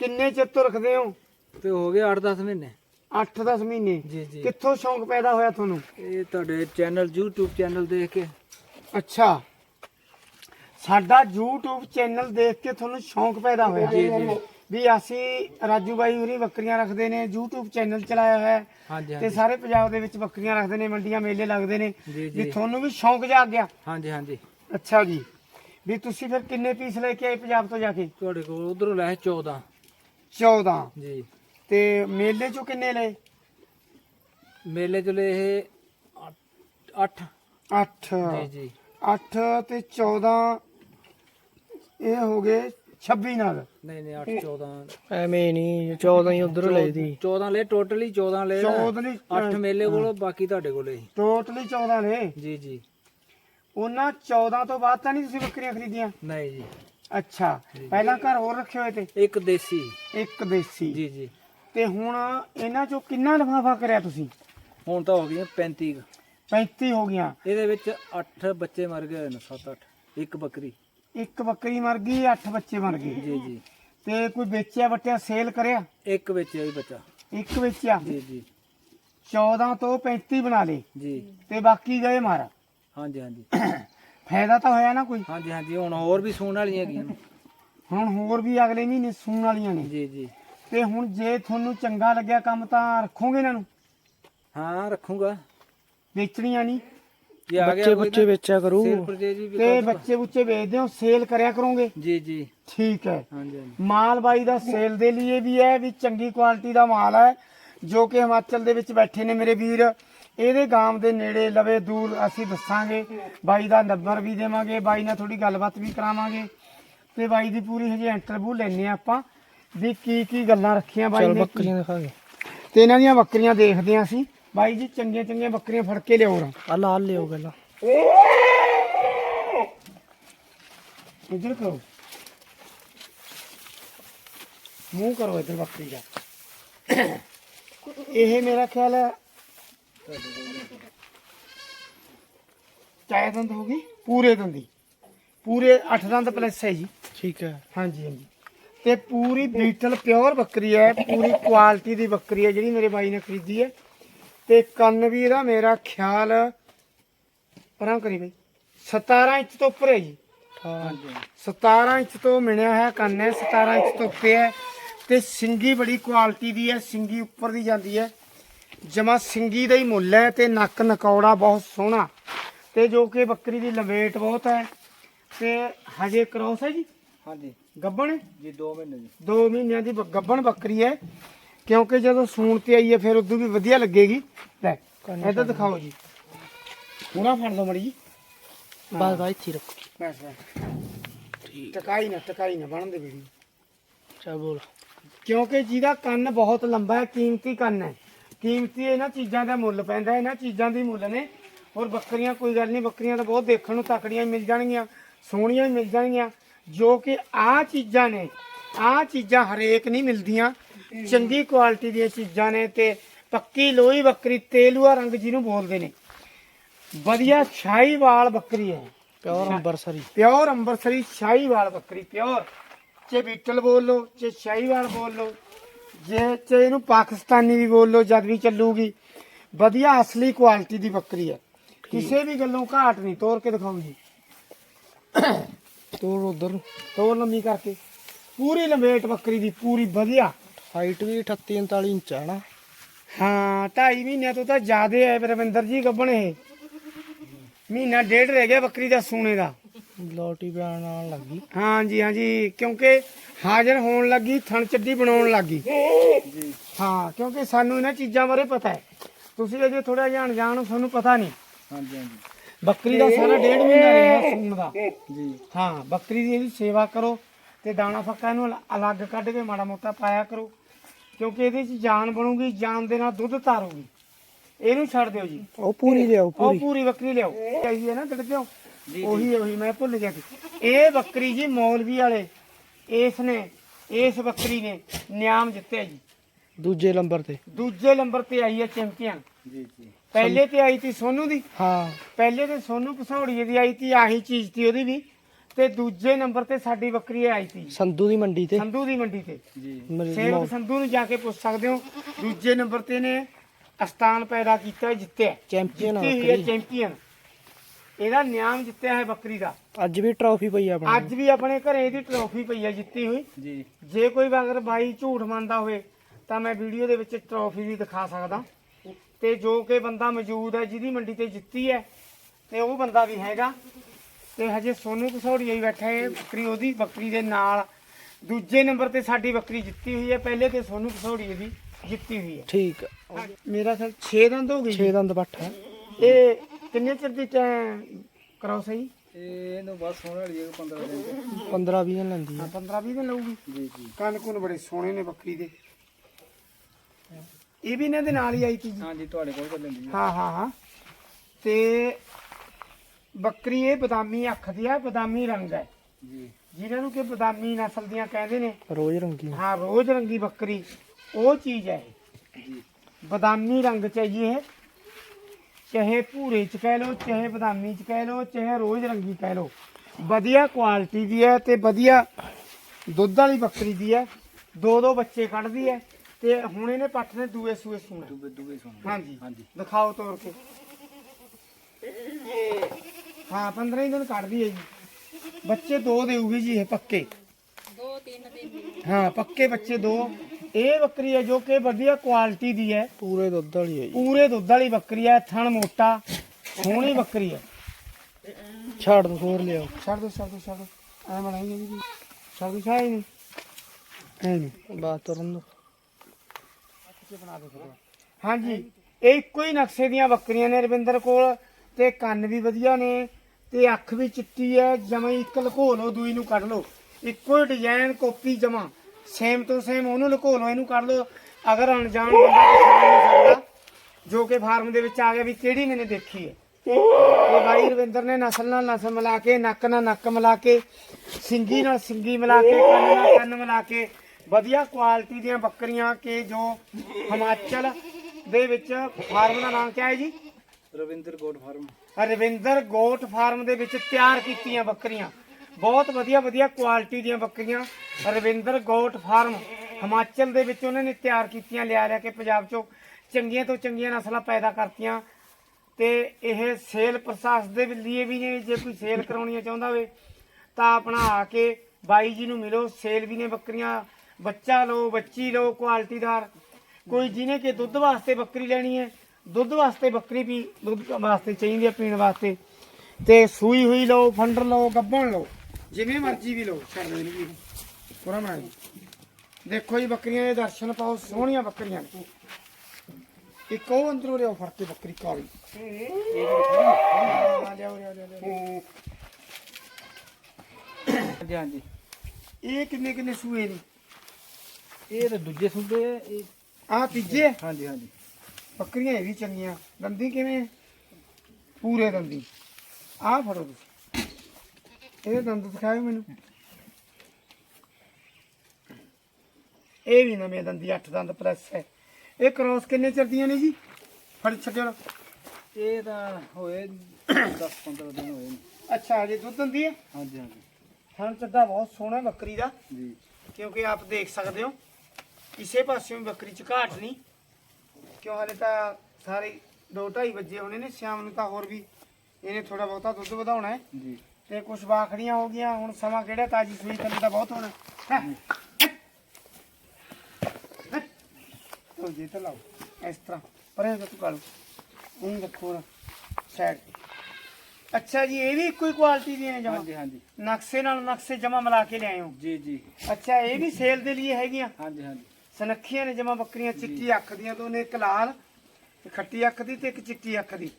ਕਿੰਨੇ ਚਿਰ ਤੋਂ ਰੱਖਦੇ ਹੋ? ਤੇ ਹੋ ਗਏ 8-10 ਮਹੀਨੇ। 8-10 ਮਹੀਨੇ। ਜੀ ਜੀ। ਕਿੱਥੋਂ ਸ਼ੌਂਕ ਪੈਦਾ ਹੋਇਆ ਤੁਹਾਨੂੰ? ਇਹ ਤੁਹਾਡੇ ਚੈਨਲ YouTube ਚੈਨਲ ਦੇਖ ਕੇ। ਅੱਛਾ। ਸਾਡਾ YouTube ਚੈਨਲ ਦੇਖ ਕੇ ਤੁਹਾਨੂੰ ਸ਼ੌਂਕ ਪੈਦਾ ਹੋਇਆ। ਜੀ, ਜੀ। ਵੀ ਅਸੀਂ ਰਾਜੂ ਬਾਈ ਉਰੀ ਬੱਕਰੀਆਂ ਰੱਖਦੇ ਨੇ YouTube ਚੈਨਲ ਚਲਾਇਆ ਹੋਇਆ ਹਾਂਜੀ ਤੇ ਹਾਂਜੀ। ਸਾਰੇ ਪੰਜਾਬ ਦੇ ਵਿੱਚ ਬੱਕਰੀਆਂ ਰੱਖਦੇ ਨੇ ਮੰਡੀਆਂ ਮੇਲੇ ਲੱਗਦੇ ਨੇ। ਜੀ ਵੀ ਜੀ ਤੁਹਾਨੂੰ ਵੀ ਸ਼ੌਂਕ ਜਾਗ ਗਿਆ। ਹਾਂਜੀ ਹਾਂਜੀ। ਅੱਛਾ ਜੀ। ਵੀ ਤੁਸੀਂ ਫਿਰ ਕਿੰਨੇ ਪੀਸ ਲੈ ਕੇ ਆਏ ਪੰਜਾਬ ਤੋਂ ਜਾ ਕੇ? ਤੁਹਾਡੇ ਕੋਲ ਉਧਰੋਂ ਲੈ 14 14 ਜੀ। ਤੇ ਮੇਲੇ ਚੋਂ ਕਿੰਨੇ ਲਏ? ਮੇਲੇ ਚਲੇ ਇਹ 8 8 ਜੀ ਜੀ। 8 ਤੇ 14 ਇਹ ਹੋ ਗਏ 26 ਨਾਲ। ਨਹੀਂ ਨਹੀਂ 8 14 ਐਵੇਂ ਨਹੀਂ 14 ਹੀ ਉਧਰੋਂ ਲਈ ਦੀ 14 ਲੈ ਟੋਟਲੀ 14 ਲੈ 14 ਨਹੀਂ 8 ਮੇਲੇ ਕੋਲ ਬਾਕੀ ਤੁਹਾਡੇ ਕੋਲੇ। ਹੀ। ਟੋਟਲੀ 14 ਨੇ? ਜੀ ਜੀ। ਉਹਨਾਂ 14 ਤੋਂ ਬਾਅਦ ਤਾਂ ਨਹੀਂ ਤੁਸੀਂ ਬੱਕਰੀਆਂ ਖਰੀਦੀਆਂ? ਨਹੀਂ ਜੀ। ਅੱਛਾ ਪਹਿਲਾਂ ਘਰ ਹੋਰ ਰੱਖੇ ਹੋਏ ਤੇ? ਇੱਕ ਦੇਸੀ। ਇੱਕ ਦੇਸੀ। ਜੀ ਜੀ। ਤੇ ਹੁਣ ਇਹਨਾਂ ਚੋਂ ਕਿੰਨਾ ਲਫਾਫਾ ਕਰਿਆ ਤੁਸੀਂ? ਹੁਣ ਤਾਂ ਹੋ ਗਈਆਂ 35 ਕੁ। 35 ਹੋ ਗਈਆਂ। ਇਹਦੇ ਵਿੱਚ 8 ਬੱਚੇ ਮਰ ਗਏ ਨੇ 7 8 ਇੱਕ ਬੱਕਰੀ। ਇੱਕ ਬੱਕਰੀ ਮਰ ਗਈ 8 ਬੱਚੇ ਮਰ ਗਏ। ਜੀ ਜੀ। ਤੇ ਕੋਈ ਵੇਚਿਆ ਵਟਿਆ ਸੇਲ ਕਰਿਆ? ਇੱਕ ਵਿੱਚ ਹੀ ਬੱਚਾ। ਇੱਕ ਵੇਚਿਆ? ਜੀ ਜੀ। 14 ਤੋਂ 35 ਬਣਾ ਲਏ। ਜੀ। ਤੇ ਬਾਕੀ ਗਏ ਮਾਰਾ। ਹਾਂਜੀ ਹਾਂਜੀ। <coughs> ਫਾਇਦਾ ਤਾਂ ਹੋਇਆ ਨਾ ਕੋਈ? ਹਾਂਜੀ ਹਾਂਜੀ। ਹੁਣ ਹੋਰ ਵੀ ਸੂਣ ਵਾਲੀਆਂ ਹੈਗੀਆਂ ਨੇ। ਹੁਣ ਹੋਰ ਵੀ ਅਗਲੇ ਮਹੀਨੇ ਸੂਣ ਵਾਲੀਆਂ ਨੇ। ਜੀ ਜੀ। ਤੇ ਹੁਣ ਜੇ ਤੁਹਾਨੂੰ ਚੰਗਾ ਲੱਗਿਆ ਕੰਮ ਤਾਂ ਰੱਖੋਗੇ ਇਹਨਾਂ ਨੂੰ? ਹਾਂ ਰੱਖੂਗਾ। ਵੇਚਣੀਆਂ ਨਹੀਂ? ਜੇ ਆ ਗਿਆ ਬੱਚੇ ਬੱਚੇ ਵੇਚਿਆ ਕਰੂ। ਵੀ ਤੇ ਕਰ। ਬੱਚੇ ਬੁੱਚੇ ਵੇਚਦੇ ਹੋ ਸੇਲ ਕਰਿਆ ਕਰੋਗੇ। ਜੀ ਜੀ। ਠੀਕ ਹੈ। ਹਾਂਜੀ ਹਾਂਜੀ। ਮਾਲ ਬਾਈ ਦਾ ਸੇਲ ਦੇ ਲਈ ਵੀ ਹੈ ਵੀ ਚੰਗੀ ਕੁਆਲਿਟੀ ਦਾ ਮਾਲ ਹੈ ਜੋ ਕਿ ਹਿਮਾਚਲ ਦੇ ਵਿੱਚ ਬੈਠੇ ਨੇ ਮੇਰੇ ਵੀਰ। ਇਹਦੇ ਗਾਮ ਦੇ ਨੇੜੇ ਲਵੇ ਦੂਰ ਅਸੀਂ ਦੱਸਾਂਗੇ। ਬਾਈ ਦਾ ਨੰਬਰ ਵੀ ਦੇਵਾਂਗੇ ਬਾਈ ਨਾਲ ਥੋੜੀ ਗੱਲਬਾਤ ਵੀ ਕਰਾਵਾਂਗੇ। ਤੇ ਬਾਈ ਦੀ ਪੂਰੀ ਹਜੇ ਇੰਟਰਵਿਊ ਲੈਣੇ ਆ ਆਪਾਂ ਵੀ ਕੀ ਕੀ ਗੱਲਾਂ ਰੱਖੀਆਂ ਬਾਈ ਚਲ ਨੇ ਬੱਕਰੀਆਂ ਦਿਖਾ ਦੇ। ਤੇ ਇਹਨਾਂ ਦੀਆਂ ਬੱਕਰੀਆਂ ਦੇਖਦੇ ਆਂ ਅਸੀਂ। ਬਾਈ ਜੀ ਚੰਗੀਆਂ ਚੰਗੀਆਂ ਬੱਕਰੀਆਂ ਫੜ ਕੇ ਲਿਆਓ ਰਾਂ ਆ ਲਾਲ ਲਿਓ ਪਹਿਲਾਂ। ਇੱਧਰ ਕਰੋ। ਮੂੰਹ ਕਰੋ ਇੱਧਰ ਬੱਕਰੀ ਦਾ। ਇਹ ਮੇਰਾ ਖਿਆਲ ਹੈ ਚਾਹੇ ਦੰਦ ਹੋ ਗਈ ਪੂਰੇ ਦੰਦੀ ਪੂਰੇ 8 ਦੰਦ ਪਲੱਸ ਹੈ ਜੀ। ਠੀਕ ਹੈ। ਹਾਂਜੀ ਹਾਂਜੀ। ਤੇ ਪੂਰੀ ਬੀਟਲ ਪਿਓਰ ਬੱਕਰੀ ਹੈ ਪੂਰੀ ਕੁਆਲਿਟੀ ਦੀ ਬੱਕਰੀ ਹੈ ਜਿਹੜੀ ਮੇਰੇ ਬਾਈ ਨੇ ਖਰੀਦੀ ਹੈ। ਤੇ ਕੰਨ ਵੀ ਇਹਦਾ ਮੇਰਾ ਖਿਆਲ ਪਰਾਂ ਕਰੀ ਬਈ। 17 ਇੰਚ ਤੋਂ ਉੱਪਰ ਹੈ ਜੀ। ਹਾਂ 17 ਇੰਚ ਤੋਂ ਮਿਣਿਆ ਹੋਇਆ ਕੰਨ ਹੈ 17 ਇੰਚ ਤੋਂ ਉੱਤੇ ਹੈ ਤੇ ਸਿੰਗੀ ਬੜੀ ਕੁਆਲਿਟੀ ਦੀ ਹੈ ਸਿੰਗੀ ਉੱਪਰ ਦੀ ਜਾਂਦੀ ਹੈ। ਜਮਾ ਸਿੰਗੀ ਦਾ ਹੀ ਮੁੱਲ ਹੈ ਤੇ ਨੱਕ ਨਕੌੜਾ ਬਹੁਤ ਸੋਹਣਾ। ਤੇ ਜੋ ਕਿ ਬੱਕਰੀ ਦੀ ਲੰਬੇਟ ਬਹੁਤ ਹੈ। ਤੇ ਹਜੇ ਕ੍ਰੋਸ ਹੈ ਜੀ? ਹਾਂਜੀ। ਗੱਬਣ? ਹੈ ਜੀ 2 ਮਹੀਨੇ ਜੀ 2 ਮਹੀਨਿਆਂ ਦੀ ਗੱਭਣ ਬੱਕਰੀ ਹੈ। ਕਿਉਂਕਿ ਜਦੋਂ ਸੂਣ ਤੇ ਆਈ ਹੈ ਫਿਰ ਉਦੋਂ ਵੀ ਵਧੀਆ ਲੱਗੇਗੀ। ਲੈ ਇੱਧਰ ਦਿਖਾਓ ਜੀ। ਹੁਣਾ ਫੜ ਲਓ ਮੜੀ ਜੀ। ਬਸ ਬਸ ਇੱਥੇ ਰੱਖੋ। ਬਸ ਬਸ। ਟਕਾਈ ਨਾ ਟਕਾਈ ਨਾ ਬਣ ਦੇ ਵੀਡੀਓ ਚਾ ਬੋਲ। ਕਿਉਂਕਿ ਜਿਹਦਾ ਕੰਨ ਬਹੁਤ ਲੰਬਾ ਹੈ ਕੀਮਤੀ ਕੰਨ ਹੈ। ਕੀਮਤੀ ਇਹਨਾਂ ਚੀਜ਼ਾਂ ਦਾ ਮੁੱਲ ਪੈਂਦਾ ਇਹਨਾਂ ਚੀਜ਼ਾਂ ਦੀ ਮੁੱਲ ਨੇ। ਹੋਰ ਬੱਕਰੀਆਂ ਕੋਈ ਗੱਲ ਨਹੀਂ ਬੱਕਰੀਆਂ ਤਾਂ ਬਹੁਤ ਦੇਖਣ ਨੂੰ ਤਕੜੀਆਂ ਮਿਲ ਜਾਣਗੀਆਂ ਸੋਹਣੀਆਂ ਮਿਲ ਜਾਣਗੀਆਂ। ਜੋ ਕਿ ਆਹ ਚੀਜ਼ਾਂ ਨੇ ਆਹ ਚੀਜ਼ਾਂ ਹਰੇਕ ਨਹੀਂ ਮਿਲਦੀਆਂ। ਚੰਗੀ ਕੁਆਲਿਟੀ ਦੀਆਂ ਚੀਜ਼ਾਂ ਨੇ ਤੇ ਪੱਕੀ ਲੋਹੀ ਬੱਕਰੀ ਤੇਲੂਆ ਰੰਗ ਜਿਹਨੂੰ ਬੋਲਦੇ ਨੇ। ਵਧੀਆ ਸ਼ਾਹੀਵਾਲ ਬੱਕਰੀ ਹੈ। ਪਿਓਰ ਅੰਬਰਸਰੀ। ਪਿਓਰ ਅੰਬਰਸਰੀ ਸ਼ਾਹੀਵਾਲ ਬੱਕਰੀ ਪਿਓਰ ਚੇ ਬੀਟਲ ਬੋਲ ਲਓ ਚੇ ਸ਼ਾਹੀਵਾਲ ਬੋਲ ਲਓ ਜੇ ਚੇ ਇਹਨੂੰ ਪਾਕਿਸਤਾਨੀ ਵੀ ਬੋਲ ਲਓ ਜਦ ਵੀ ਚੱਲੂਗੀ। ਵਧੀਆ ਅਸਲੀ ਕੁਆਲਿਟੀ ਦੀ ਬੱਕਰੀ ਹੈ। ਕਿਸੇ ਵੀ ਗੱਲੋਂ ਘਾਟ ਨਹੀਂ ਤੋੜ ਕੇ ਦਿਖਾਓ ਜੀ ਤੋਰ ਉਧਰ। ਤੋੜ ਲੰਮੀ ਕਰਕੇ। ਪੂਰੀ ਲੰਬੇਟ ਬੱਕਰੀ ਦੀ ਪੂਰੀ ਵਧੀਆ। ਹਾਈਟ ਵੀ 38 39 ਇੰਚ ਹੈ ਨਾ ਹਾਂ ਢਾਈ ਮਹੀਨਿਆਂ ਤੋਂ ਤਾਂ ਜ਼ਿਆਦੇ ਹੈ ਰਵਿੰਦਰ ਜੀ ਗੱਬਣ ਇਹ। ਮਹੀਨਾ ਡੇਢ ਰਹਿ ਗਿਆ ਬੱਕਰੀ ਦਾ ਸੂਣੇ ਦਾ। ਲੋਟੀ ਨਾਲ ਲੱਗੀ। ਹਾਂਜੀ ਹਾਂਜੀ ਕਿਉਂਕਿ ਹਾਜ਼ਰ ਹੋਣ ਲੱਗੀ ਥਣ ਚੱਡੀ ਬਣਾਉਣ ਲੱਗੀ। ਜੀ ਹਾਂ ਕਿਉਂਕਿ ਸਾਨੂੰ ਇਹਨਾਂ ਚੀਜ਼ਾਂ ਬਾਰੇ ਪਤਾ ਹੈ। ਤੁਸੀਂ ਅਜੇ ਥੋੜਾ ਜਿਹਾ ਅਣਜਾਣ ਹੋ ਤੁਹਾਨੂੰ ਪਤਾ ਨਹੀਂ। ਹਾਂਜੀ ਹਾਂਜੀ। ਬੱਕਰੀ ਦਾ ਸਾਰਾ ਡੇਢ ਮਹੀਨਾ ਰਿਹਾ ਸੂਣ ਦਾ। ਜੀ। ਹਾਂ ਬੱਕਰੀ ਦੀ ਇਹਦੀ ਸੇਵਾ ਕਰੋ ਤੇ ਦਾਣਾ ਫੱਕਾ ਇਹਨੂੰ ਅਲ- ਅਲੱਗ ਕੱਢ ਕੇ ਮਾੜਾ ਮੋਟਾ ਪਾਇਆ ਕਰੋ। ਕਿਉਂਕਿ ਇਹਦੇ 'ਚ ਜਾਨ ਬਣੂਗੀ ਜਾਨ ਦੇ ਨਾਲ ਦੁੱਧ ਤਾਰੂਗੀ। ਇਹਨੂੰ ਛੱਡ ਦਿਓ ਜੀ। ਉਹ ਪੂਰੀ ਲਿਆਓ ਉਹ ਪੂਰੀ। ਪੂਰੀ ਬੱਕਰੀ ਲਿਆਓ। ਚਾਹੀਦੀ ਹੈ ਨਾ ਦਿਓ ਉਹੀ ਉਹੀ ਮੈਂ ਭੁੱਲ ਗਿਆ ਸੀ। ਇਹ ਬੱਕਰੀ ਜੀ ਮੌਲਵੀ ਵਾਲੇ ਇਸ ਨੇ ਇਸ ਬੱਕਰੀ ਨੇ ਨਿਆਮ ਜਿੱਤਿਆ ਜੀ। ਦੂਜੇ ਨੰਬਰ ਤੇ। ਦੂਜੇ ਨੰਬਰ ਤੇ ਆਈ ਹੈ ਚੈਂਪੀਅਨ ਜੀ ਜੀ। ਪਹਿਲੇ ਤੇ ਆਈ ਤੀ ਸੋਨੂ ਦੀ। ਹਾਂ। ਪਹਿਲੇ ਤੇ ਸੋਨੂ ਪਸੌੜੀਏ ਦੀ ਆਈ ਤੀ ਆਹੀ ਚੀਜ਼ ਤੀ ਉਹਦੀ ਵੀ। ਤੇ ਦੂਜੇ ਨੰਬਰ ਤੇ ਸਾਡੀ ਬੱਕਰੀ ਆਈ ਤੀ ਸੰਧੂ ਦੀ ਮੰਡੀ ਤੇ? ਸੰਧੂ ਦੀ ਮੰਡੀ ਤੇ। ਜੀ। ਸੇਵਕ ਸੰਧੂ ਨੂੰ ਜਾ ਕੇ ਪੁੱਛ ਸਕਦੇ ਹੋ ਦੂਜੇ ਨੰਬਰ ਤੇ ਨੇ ਅਸਥਾਨ ਪੈਦਾ ਕੀਤਾ ਜਿੱਤਿਆ। ਚੈਂਪੀਅਨ ਆ ਬੱਕਰੀ। ਚੈਂਪੀਅਨ। ਇਹਦਾ ਨਿਆਮ ਜਿੱਤਿਆ ਹੈ ਬੱਕਰੀ ਦਾ। ਅੱਜ ਵੀ ਟਰਾਫੀ ਪਈ ਆ ਆਪਣੀ। ਅੱਜ ਵੀ ਆਪਣੇ ਘਰੇ ਇਹਦੀ ਟਰੋਫੀ ਪਈ ਹੈ ਜਿੱਤੀ ਹੋਈ। ਜੀ। ਜੇ ਕੋਈ ਅਗਰ ਬਾਈ ਝੂਠ ਮੰਨਦਾ ਹੋਵੇ ਤਾਂ ਮੈਂ ਵੀਡੀਓ ਦੇ ਵਿੱਚ ਟਰੋਫੀ ਵੀ ਦਿਖਾ ਸਕਦਾ। ਤੇ ਜੋ ਕਿ ਬੰਦਾ ਮੌਜੂਦ ਹੈ ਜਿਹਦੀ ਮੰਡੀ ਤੇ ਜਿੱਤੀ ਹੈ ਤੇ ਉਹ ਬੰਦਾ ਵੀ ਹੈਗਾ। ਤੇ ਹਜੇ ਸੋਨੂ ਕਸੌੜੀਆ ਹੀ ਬੈਠਾ ਹੈ ਬੱਕਰੀ ਉਹਦੀ ਬੱਕਰੀ ਦੇ ਨਾਲ। ਦੂਜੇ ਨੰਬਰ ਤੇ ਸਾਡੀ ਬੱਕਰੀ ਜਿੱਤੀ ਹੋਈ ਹੈ ਪਹਿਲੇ ਤੇ ਸੋਨੂ ਕਸੌੜੀਏ ਦੀ ਜਿੱਤੀ ਹੋਈ ਹੈ। ਠੀਕ ਮੇਰਾ ਖਿਆਲ 6 ਦੰਦ ਹੋ ਗਈ 6 ਦੰਦ ਹੈ। ਇਹ ਕਿੰਨੇ ਚਿਰ ਦੀ ਕਰਾਉ ਸਹੀ? ਇਹ ਇਹਨੂੰ ਬਸ ਹੋਣ ਵਾਲੀ ਹੈ 15 ਦਿਨ ਚ। 15 20 ਦਿਨ ਲੈਂਦੀ ਹਾਂ। ਹੈ 15 20 ਦਿਨ ਲਊਗੀ। ਜੀ ਜੀ। ਕੰਨ ਕੁਨ ਬੜੇ ਸੋਹਣੇ ਨੇ ਬੱਕਰੀ ਦੇ। ਇਹ ਵੀ ਇਹਨਾਂ ਦੇ ਨਾਲ ਹੀ ਆਈ ਸੀ ਜੀ। ਹਾਂਜੀ ਤੁਹਾਡੇ ਕੋਲ ਚੱਲਣ ਦੀ ਹਾਂ ਹਾਂ ਹਾਂ। ਤੇ ਬੱਕਰੀ ਇਹ ਬਦਾਮੀ ਅੱਖ ਦੀ ਹੈ ਬਦਾਮੀ ਰੰਗ ਹੈ। ਜੀ। ਜਿਹਨਾਂ ਨੂੰ ਕਿ ਬਦਾਮੀ ਨਸਲ ਦੀਆਂ ਕਹਿੰਦੇ ਨੇ। ਰੋਜ਼ ਰੰਗੀ। ਹਾਂ ਰੋਜ਼ ਰੰਗੀ ਬੱਕਰੀ। ਉਹ ਚੀਜ਼ ਹੈ ਇਹ। ਜੀ। ਬਦਾਮੀ ਰੰਗ ਚ ਹੈ ਜੀ ਇਹ। ਚਾਹੇ ਭੂਰੇ ਚ ਕਹਿ ਲਓ ਚਾਹੇ ਬਦਾਮੀ ਚ ਕਹਿ ਲਓ ਚਾਹੇ ਰੋਜ਼ ਰੰਗੀ ਕਹਿ ਲਓ। ਵਧੀਆ ਕੁਆਲਿਟੀ ਦੀ ਹੈ ਤੇ ਵਧੀਆ ਦੁੱਧ ਵਾਲੀ ਬੱਕਰੀ ਦੀ ਹੈ। ਦੋ ਦੋ ਬੱਚੇ ਕੱਢਦੀ ਹੈ ਤੇ ਹੁਣ ਇਹਨੇ ਪੱਠ ਨੇ ਦੂਏ ਸੂਏ ਸੂਣਾ। ਦੂਬੇ ਸੁਣ। ਹਾਂਜੀ। ਹਾਂਜੀ। ਦਿਖਾਓ ਤੋਰ ਕੇ। ਹਾਂ 15 ਹੀ ਦਿਨ ਕੱਢਦੀ ਹੈ ਜੀ। ਬੱਚੇ ਦੋ ਦੇਊਗੀ ਜੀ ਇਹ ਪੱਕੇ। ਦੋ ਤਿੰਨ ਦਿਨ ਹਾਂ ਪੱਕੇ ਬੱਚੇ ਦੋ। ਇਹ ਬੱਕਰੀ ਹੈ ਜੋ ਕਿ ਵਧੀਆ ਕੁਆਲਿਟੀ ਦੀ ਹੈ। ਪੂਰੇ ਦੁੱਧ ਵਾਲੀ ਹੈ ਜੀ। ਪੂਰੇ ਦੁੱਧ ਵਾਲੀ ਬੱਕਰੀ ਹੈ ਥਣ ਮੋਟਾ ਸੋਹਣੀ ਬੱਕਰੀ ਹੈ। ਛੱਡ ਦੋ ਹੋਰ ਲਿਆਓ। ਛੱਡ ਦੋ ਛੱਡ ਦੋ ਛੱਡ ਦੋ। ਐ ਬਣਾਈ ਜੀ। ਛੱਡ ਦੋ ਛਾਈ ਨਹੀਂ। ਐ ਨਹੀਂ। ਬਾਤ ਤੁਰਨ ਦੋ ਹਾਂਜੀ ਇਹ ਇੱਕੋ ਹੀ ਨਕਸ਼ੇ ਦੀਆਂ ਬੱਕਰੀਆਂ ਨੇ ਰਵਿੰਦਰ ਕੋਲ ਤੇ ਕੰਨ ਵੀ ਵਧੀਆ ਨੇ। ਤੇ ਅੱਖ ਵੀ ਚਿੱਟੀ ਹੈ ਜਮਾਂ ਇੱਕ ਲਕੋ ਲਓ ਦੂਈ ਨੂੰ ਕੱਢ ਲਓ। ਇੱਕੋ ਡਿਜ਼ਾਈਨ ਕਾਪੀ ਜਮਾਂ। ਸੇਮ ਤੋਂ ਸੇਮ ਉਹਨੂੰ ਲਕੋ ਲਓ ਇਹਨੂੰ ਕੱਢ ਲਓ। ਅਗਰ ਅਣਜਾਣ ਬੰਦਾ ਪਛਾਣ ਨਹੀਂ ਸਕਦਾ, ਜੋ ਕਿ ਫਾਰਮ ਦੇ ਵਿੱਚ ਆ ਗਿਆ ਵੀ ਕਿਹੜੀ ਮੈਨੇ ਦੇਖੀ ਹੈ ਤੇ ਬਾਈ ਰਵਿੰਦਰ ਨੇ ਨਸਲ ਨਾਲ ਨਸਲ ਮਿਲਾ ਕੇ, ਨੱਕ ਨਾਲ ਨੱਕ ਮਿਲਾ ਕੇ, ਸਿੰਗੀ ਨਾਲ ਸਿੰਗੀ ਮਿਲਾ ਕੇ, ਕੰਨ ਨਾਲ ਕੰਨ ਮਿਲਾ ਕੇ, ਵਧੀਆ ਕੁਆਲਿਟੀ ਦੀਆਂ ਬੱਕਰੀਆਂ ਕਿ ਜੋ ਹਿਮਾਚਲ ਦੇ ਵਿੱਚ ਫਾਰਮ ਦਾ ਨਾਮ ਕੀ ਹੈ ਜੀ? Ravinder goat farm. Ravinder goat farm ਦੇ ਵਿੱਚ ਤਿਆਰ ਕੀਤੀਆਂ ਬੱਕਰੀਆਂ। ਬਹੁਤ ਵਧੀਆ ਵਧੀਆ ਕੁਆਲਿਟੀ ਦੀਆਂ ਬੱਕਰੀਆਂ। ਰਵਿੰਦਰ ਗੋਟ ਫਾਰਮ ਹਿਮਾਚਲ ਦੇ ਵਿੱਚ ਉਹਨਾਂ ਨੇ ਤਿਆਰ ਕੀਤੀਆਂ, ਲਿਆ ਲਿਆ ਕੇ ਪੰਜਾਬ ਚੋਂ ਚੰਗੀਆਂ ਤੋਂ ਚੰਗੀਆਂ ਨਸਲਾਂ ਪੈਦਾ ਕਰਤੀਆਂ। ਤੇ ਇਹ ਸੇਲ ਪ੍ਰਸਾਸ ਦੇ ਲਈ ਵੀ ਨੇ, ਜੇ ਕੋਈ ਸੇਲ ਕਰਾਉਣੀ ਚਾਹੁੰਦਾ ਹੋਵੇ, ਤਾਂ ਆਪਣਾ ਆ ਕੇ ਬਾਈ ਜੀ ਨੂੰ ਮਿਲੋ। ਸੇਲ ਵੀ ਨੇ ਬੱਕਰੀਆਂ। ਬੱਚਾ ਲਓ, ਬੱਚੀ ਲਓ ਕੁਆਲਿਟੀਦਾਰ ਕੋਈ ਜਿਹਨੇ ਕਿ ਦੁੱਧ ਵਾਸਤੇ ਬੱਕਰੀ ਲੈਣੀ ਹੈ ਦੁੱਧ ਵਾਸਤੇ ਬੱਕਰੀ ਵੀ ਦੁੱਧ ਵਾਸਤੇ ਚਾਹੀਦੀ ਹੈ ਪੀਣ ਵਾਸਤੇ। ਤੇ ਸੂਈ ਹੋਈ ਲਓ ਫੰਡਰ ਲਓ ਗੱਭਣ ਲਓ ਜਿਵੇਂ ਮਰਜ਼ੀ ਵੀ ਲਓ ਛੱਡ ਦੇ ਵੀ ਪੂਰਾ ਮੈਂ ਦੇਖੋ ਜੀ ਬੱਕਰੀਆਂ ਦੇ ਦਰਸ਼ਨ ਪਾਓ ਸੋਹਣੀਆਂ ਬੱਕਰੀਆਂ ਨੇ। ਇੱਕ ਉਹ ਅੰਦਰੋਂ ਲਿਆਓ ਫੜ ਕੇ ਬੱਕਰੀ ਕਾਲੀ। ਆ ਹਾਂਜੀ ਹਾਂਜੀ। ਇਹ ਕਿੰਨੇ ਕਿੰਨੇ ਸੂਏ ਨੇ? ਇਹ ਤਾਂ ਦੂਜੇ ਆ ਇਹ ਆਹ ਤੀਜੇ? ਆ? ਹਾਂਜੀ ਹਾਂਜੀ। ਬੱਕਰੀਆਂ ਇਹ ਵੀ ਚੰਗੀਆਂ। ਦੰਦੀ ਕਿਵੇਂ? ਪੂਰੇ ਦੰਦੀ। ਆਹ ਫੜੋ ਤੁਸੀਂ। ਇਹਦੇ ਦੰਦ ਦਿਖਾਓ ਮੈਨੂੰ। ਇਹ ਵੀ ਨਵੇਂ ਦੰਦੀ 8 ਦੰਦ ਪਲੱਸ ਹੈ। ਇਹ ਕ੍ਰੋਸ ਕਿੰਨੇ ਚਿਰਦੀਆਂ ਨੇ ਜੀ? ਫੜ ਛੱਡੋ ਇਹ ਤਾਂ ਹੋਏ 10 15 ਦਿਨ ਹੋਏ ਨੇ। ਅੱਛਾ ਜੇ ਦੁੱਧ ਦਿੰਦੀ ਹੈ? ਹਾਂਜੀ ਹਾਂਜੀ। ਥਣ ਚੱਡਾ ਬਹੁਤ ਸੋਹਣਾ ਬੱਕਰੀ ਦਾ। ਜੀ। ਕਿਉਂਕਿ ਆਪ ਦੇਖ ਸਕਦੇ ਹੋ ਕਿਸੇ ਪਾਸਿਓਂ ਵੀ ਬੱਕਰੀ ਚ ਘਾਟ ਨਹੀਂ। ਕਿਉਂ ਹਲੇ ਤਾਂ ਸਾਰੇ 2:30 ਵਜੇ ਹੋਣੇ ਨੇ ਸ਼ਾਮ ਨੂੰ ਤਾਂ ਹੋਰ ਵੀ ਇਹਨੇ ਥੋੜਾ ਬਹੁਤਾ ਦੁੱਧ ਵਧਾਉਣਾ ਹੈ। ਜੀ। ਤੇ ਕੁਝ ਬਾਖੜੀਆਂ ਹੋ ਗਈਆਂ ਹੁਣ ਸਮਾਂ ਕਿਹੜਾ ਤਾਜੀ ਸੂਈ ਥੱਲੇ ਤਾਂ ਬਹੁਤ ਹੋਣਾ। ਹੈਂ। ਲਓ ਜੀ ਤਾਂ ਲਾਓ ਇਸ ਤਰ੍ਹਾਂ। ਪਰੇ ਤੂੰ ਕਾਲੋ ਉਹ ਰੱਖੋ ਨਾ ਸਾਈਡ ਅੱਛਾ ਜੀ ਇਹ ਵੀ ਇੱਕੋ ਹੀ ਕੁਆਲਿਟੀ ਦੀਆਂ ਨੇ ਜਮਾ? ਹਾਂਜੀ ਹਾਂਜੀ। ਨਕਸ਼ੇ ਨਾਲ ਨਕਸ਼ੇ ਜਮਾ ਮਿਲਾ ਕੇ ਲਿਆਏ ਹੋ? ਜੀ ਜੀ। ਅੱਛਾ ਇਹ ਵੀ ਸੇਲ ਦੇ ਲਈ ਹੈਗੀਆਂ? ਹਾਂਜੀ ਹਾਂਜੀ। ਸਨੱਖੀਆਂ ਨੇ ਜਮਾ ਬੱਕਰੀਆਂ ਚਿੱਟੀ ਅੱਖ ਦੀਆਂ ਦੋਨੇ ਇੱਕ ਲਾਲ ਤੇ ਖੱਟੀ ਅੱਖ ਦੀ ਤੇ ਇੱਕ ਚਿੱਟੀ ਅੱਖ ਦੀ।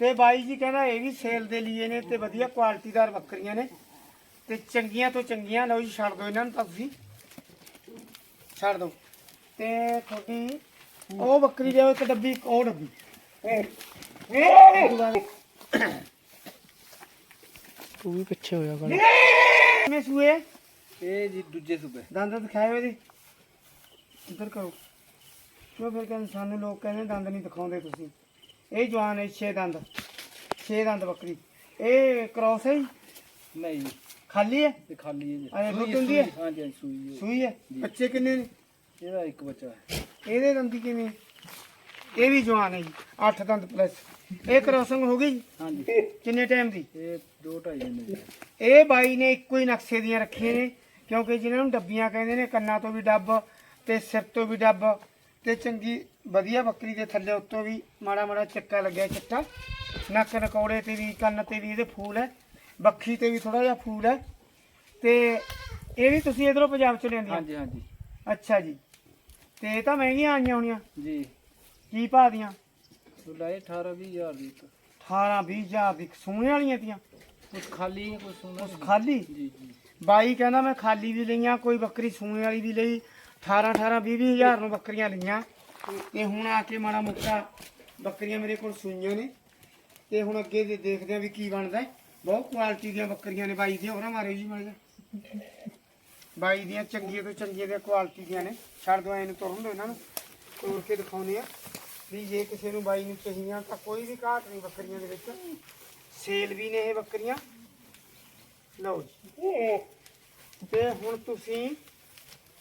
ਤੇ ਬਾਈ ਜੀ ਕਹਿੰਦਾ ਇਹ ਵੀ ਸੇਲ ਦੇ ਲਈ ਨੇ ਤੇ ਵਧੀਆ ਕੁਆਲਿਟੀਦਾਰ ਬੱਕਰੀਆਂ ਨੇ। ਤੇ ਚੰਗੀਆਂ ਤੋਂ ਚੰਗੀਆਂ ਲਓ ਜੀ ਛੱਡ ਦਿਓ ਇਹਨਾਂ ਨੂੰ ਤਾਂ ਤੁਸੀਂ। ਛੱਡ ਦਿਓ। ਤੇ ਤੁਹਾਡੀ ਉਹ ਬੱਕਰੀ ਲਿਆਓ ਇੱਕ ਡੱਬੀ ਇੱਕ ਉਹ ਡੱਬੀ। ਤੂੰ ਵੀ ਪਿੱਛੇ ਹੋਇਆ ਕਰ। ਕਿਵੇਂ ਸੂਏ? ਇਹ ਜੀ ਦੂਜੇ ਸੂਬੇ। ਦੰਦ ਦਿਖਾਇਓ ਇਹਦੇ। ਇੱਧਰ ਕਰੋ। ਕਿਉਂ ਫਿਰ ਕਹਿੰਦੇ ਸਾਨੂੰ ਲੋਕ ਕਹਿੰਦੇ ਦੰਦ ਨਹੀਂ ਦਿਖਾਉਂਦੇ ਤੁਸੀਂ। ਇਹ ਜਵਾਨ ਹੈ 6 ਦੰਦ। 6 ਦੰਦ ਬੱਕਰੀ। ਇਹ ਕ੍ਰੋਸ ਹੈ ਜੀ? ਨਹੀਂ ਜੀ। ਖਾਲੀ ਹੈ? ਇਹ ਖਾਲੀ ਹੈ ਜੀ। ਅਰੇ ਦੁੱਧ ਦਿੰਦੀ ਹੈ? ਹਾਂਜੀ ਹਾਂਜੀ ਸੂਈ ਹੈ। ਸੂਈ ਹੈ? ਬੱਚੇ ਕਿੰਨੇ ਨੇ? ਇਹਦਾ ਇੱਕ ਬੱਚਾ ਹੈ। ਇਹਦੇ ਦੰਦੀ ਕਿਵੇਂ? ਇਹ ਵੀ ਜਵਾਨ ਹੈ ਜੀ। 8 ਦੰਦ ਪਲੱਸ ਇਹ ਕ੍ਰੋਸਿੰਗ ਹੋ ਗਈ ਜੀ? ਹਾਂਜੀ। ਕਿੰਨੇ ਟਾਈਮ ਦੀ? ਇਹ ਦੋ ਢਾਈ ਦਿਨ ਦੇ ਇਹ ਬਾਈ ਨੇ ਇੱਕੋ ਹੀ ਨਕਸ਼ੇ ਦੀਆਂ ਰੱਖੀਆਂ ਨੇ ਕਿਉਂਕਿ ਜਿਹਨਾਂ ਨੂੰ ਡੱਬੀਆਂ ਕਹਿੰਦੇ ਨੇ ਕੰਨਾਂ ਤੋਂ ਵੀ ਡੱਬ ਤੇ ਸਿਰ ਤੋਂ ਵੀ ਡੱਬ ਤੇ ਚੰਗੀ ਵਧੀਆ ਬੱਕਰੀ ਦੇ ਥੱਲੇ ਉੱਤੋਂ ਵੀ ਮਾੜਾ ਮਾੜਾ ਚੱਕਾ ਲੱਗਿਆ ਚਿੱਟਾ ਨੱਕ ਨਕੌੜੇ ਤੇ ਵੀ ਕੰਨ ਤੇ ਵੀ ਇਹਦੇ ਫੂਲ ਹੈ ਬੱਖੀ ਤੇ ਵੀ ਥੋੜਾ ਜਿਹਾ ਫੂਲ ਹੈ ਤੇ ਇਹ ਵੀ ਤੁਸੀਂ ਇਧਰੋਂ ਪੰਜਾਬ ਚ ਲਿਆਂਦੀਆਂ? ਹਾਂਜੀ ਹਾਂਜੀ। ਅੱਛਾ ਜੀ। ਤੇ ਇਹ ਤਾਂ ਮਹਿੰਗੀਆਂ ਆਈਆਂ ਹੋਣੀਆਂ। ਜੀ। ਕੀ ਭਾਅ ਦੀਆਂ? ਲਾਏ 18 20 ਹਜ਼ਾਰ ਦੀ ਇੱਕ। 18 20 ਹਜ਼ਾਰ ਦੀ ਸੋਹਣੇ ਵਾਲੀਆਂ ਤੀਆਂ? ਕੁਝ ਖਾਲੀ ਕੁਝ ਸੋਨਾ ਉਸ ਖਾਲੀ? ਜੀ ਜੀ। ਬਾਈ ਕਹਿੰਦਾ ਮੈਂ ਖਾਲੀ ਵੀ ਲਈਆਂ ਕੋਈ ਬੱਕਰੀ ਸੂਣੇ ਵਾਲੀ ਵੀ ਲਈ। 18 18 20 20 ਹਜ਼ਾਰ ਨੂੰ ਬੱਕਰੀਆਂ ਲਈਆਂ। ਤੇ ਹੁਣ ਆ ਕੇ ਮਾੜਾ ਮੋਟਾ ਬੱਕਰੀਆਂ ਮੇਰੇ ਕੋਲ ਸੂਈਆਂ ਨੇ। ਤੇ ਹੁਣ ਅੱਗੇ ਦੇ ਦੇਖਦੇ ਆ ਵੀ ਕੀ ਬਣਦਾ ਬਹੁਤ ਕੁਆਲਿਟੀ ਦੀਆਂ ਬੱਕਰੀਆਂ ਨੇ ਬਾਈ ਦੀਆਂ। ਉਹਨਾਂ ਮਾਰੇ ਜੀ ਮਾਰੇ ਬਾਈ ਦੀਆਂ ਚੰਗੀਆਂ ਤੋਂ ਚੰਗੀਆਂ ਦੀਆਂ ਕੁਆਲਿਟੀ ਦੀਆਂ ਨੇ। ਛੱਡ ਦੋ ਇਹਨੂੰ ਤੁਰਨ ਦੋ ਇਹਨਾਂ ਨੂੰ। ਤੋੜ ਕੇ ਦਿਖਾਉਨੇ ਆ ਵੀ ਜੇ ਕਿਸੇ ਨੂੰ ਬਾਈ ਨੂੰ ਚਾਹੀਆਂ ਤਾਂ ਕੋਈ ਵੀ ਘਾਟ ਨਹੀਂ ਬੱਕਰੀਆਂ ਦੇ ਵਿੱਚ। ਸੇਲ ਵੀ ਨੇ ਇਹ ਬੱਕਰੀਆਂ। ਲਓ ਜੀ। ਤੇ ਹੁਣ ਤੁਸੀਂ